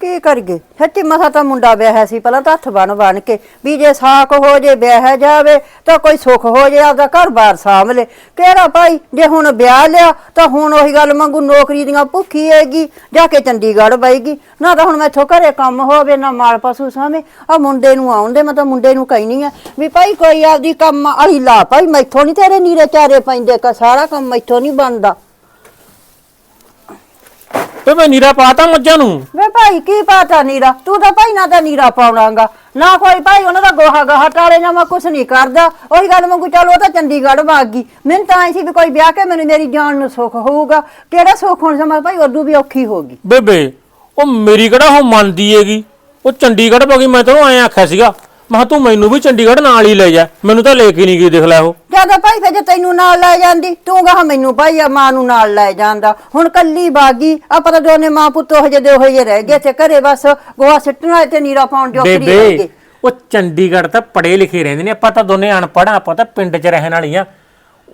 ਕੀ ਕਰੀਏ? ਸੱਚੀ ਮਸਾ ਤਾਂ ਮੁੰਡਾ ਵਿਆਹਿਆ ਸੀ, ਪਹਿਲਾਂ ਤਾਂ ਹੱਥ ਬਣ ਬਣ ਕੇ, ਵੀ ਜੇ ਸਾਕ ਹੋ ਜੇ ਵਿਆਹ ਜਾਵੇ, ਤਾਂ ਕੋਈ ਸੁੱਖ ਹੋ ਜੇ, ਆਪਦਾ ਘਰ-ਬਾਰ ਸਾਂਭ ਲੇ ਕਿਹੜਾ ਭਾਈ, ਜੇ ਹੁਣ ਵਿਆਹ ਲਿਆ, ਤਾਂ ਹੁਣ ਉਹੀ ਗੱਲ ਮੰਗੂ ਨੌਕਰੀ ਦੀਆਂ ਭੁੱਖੀ ਹੈਗੀ, ਜਾ ਕੇ ਚੰਡੀਗੜ੍ਹ ਬਈਗੀ। ਨਾ ਤਾਂ ਹੁਣ ਮੈਥੋਂ ਘਰੇ ਕੰਮ ਹੋਵੇ, ਨਾ ਮਾਲ ਪਸ਼ੂ ਸਾਵੇਂ ਆ ਮੁੰਡੇ ਨੂੰ ਆਉਂਦੇ, ਮੈਂ ਤਾਂ ਮੁੰਡੇ ਨੂੰ ਕਹਿਣੀ ਆ, ਵੀ ਭਾਈ ਕੋਈ ਆਪਦੀ ਕੰਮ ਵਾਲੀ ਲਾ, ਭਾਈ ਮੈਥੋਂ ਨਹੀਂ ਤੇਰੇ ਨੀਰੇ ਚਾਰੇ ਪੈਂਦੇ, ਕਾ ਸਾਰਾ ਕੰਮ ਮੈਥੋਂ ਨਹੀਂ ਬਣਦਾ। ਤੇ ਮੈਂ ਨੀਰਾ ਪਾਤਾ ਮੱਝਾਂ ਨੂੰ। ਵੇ ਭਾਈ ਕੀ ਪਤਾ ਨੀਰਾ? ਤੂੰ ਤਾਂ ਭਾਈ ਨਾ ਤਾਂ ਨੀਰਾ ਪਾਉਣਾਗਾ। ਨਾ ਕੋਈ ਭਾਈ ਉਹਨਾਂ ਦਾ ਗੋਹਾ ਗਾਹਾ ਟਾਲੇ ਨਾ ਮੈਂ ਕੁਛ ਨਹੀਂ ਕਰਦਾ। ਉਹੀ ਗੱਲ ਮੰਗੂ ਚੱਲ ਉਹ ਤਾਂ ਚੰਡੀਗੜ੍ਹ ਭਾਗ ਗਈ। ਮੈਨੂੰ ਤਾਂ ਐ ਸੀ ਵੀ ਕੋਈ ਵਿਆਹ ਕੇ ਮੈਨੂੰ ਮੇਰੀ ਜਾਨ ਨੂੰ ਸੁੱਖ ਹੋਊਗਾ। ਕਿਹੜਾ ਸੁੱਖ ਹੋਣ ਸਮਾਂ? ਭਾਈ ਉਦੋਂ ਵੀ ਔਖੀ ਹੋਗੀ ਬੇਬੇ ਉਹ ਮੇਰੀ ਕਿਹੜਾ ਉਹ ਮੰਨਦੀ ਹੈਗੀ? ਉਹ ਚੰਡੀਗੜ੍ਹ ਪਾ ਗਈ ਮੈਂ ਤੈਨੂੰ ਐਂ ਆਖਿਆ ਸੀਗਾ। ਮੈਂ ਕਿਹਾ ਤੂੰ ਮੈਨੂੰ ਵੀ ਚੰਡੀਗੜ੍ਹ ਨਾਲ ਹੀ ਲੈ ਜਾ ਮੈਨੂੰ ਤਾਂ ਲੈ ਕੇ ਨਹੀਂ ਗਈ ਦੇਖ ਲੈ ਉਹ। ਜ਼ਿਆਦਾ ਭਾਈ ਫਿਰ ਜੇ ਤੈਨੂੰ ਨਾਲ ਲੈ ਜਾਂਦੀ ਤੂੰ ਕਹਾ ਮੈਨੂੰ ਭਾਈ ਆ ਮਾਂ ਨੂੰ ਨਾਲ ਲੈ ਜਾਂਦਾ। ਹੁਣ ਕੱਲੀ ਬਾਗੀ ਆਪਾਂ ਤਾਂ ਦੋਨੇ ਮਾਂ ਪੁੱਤ ਉਹ ਜਿਹੇ ਦੇ ਉਹ ਜਿਹੇ ਰਹਿ ਗਏ ਤੇ ਘਰੇ ਬਸ ਗੋਹਾ ਸਿੱਟਣਾ ਤੇ ਨੀਰਾ ਪਾਉਣ ਜੋਕਰੀ ਰਹਿ ਬੇਬੇ ਗਏ। ਉਹ ਚੰਡੀਗੜ੍ਹ ਤਾਂ ਪੜੇ ਲਿਖੇ ਰਹਿੰਦੇ ਨੇ ਆਪਾਂ ਤਾਂ ਦੋਨੇ ਅਨਪੜ੍ਹ ਆ ਆਪਾਂ ਤਾਂ ਪਿੰਡ 'ਚ ਰਹਿਣ ਵਾਲੀਆਂ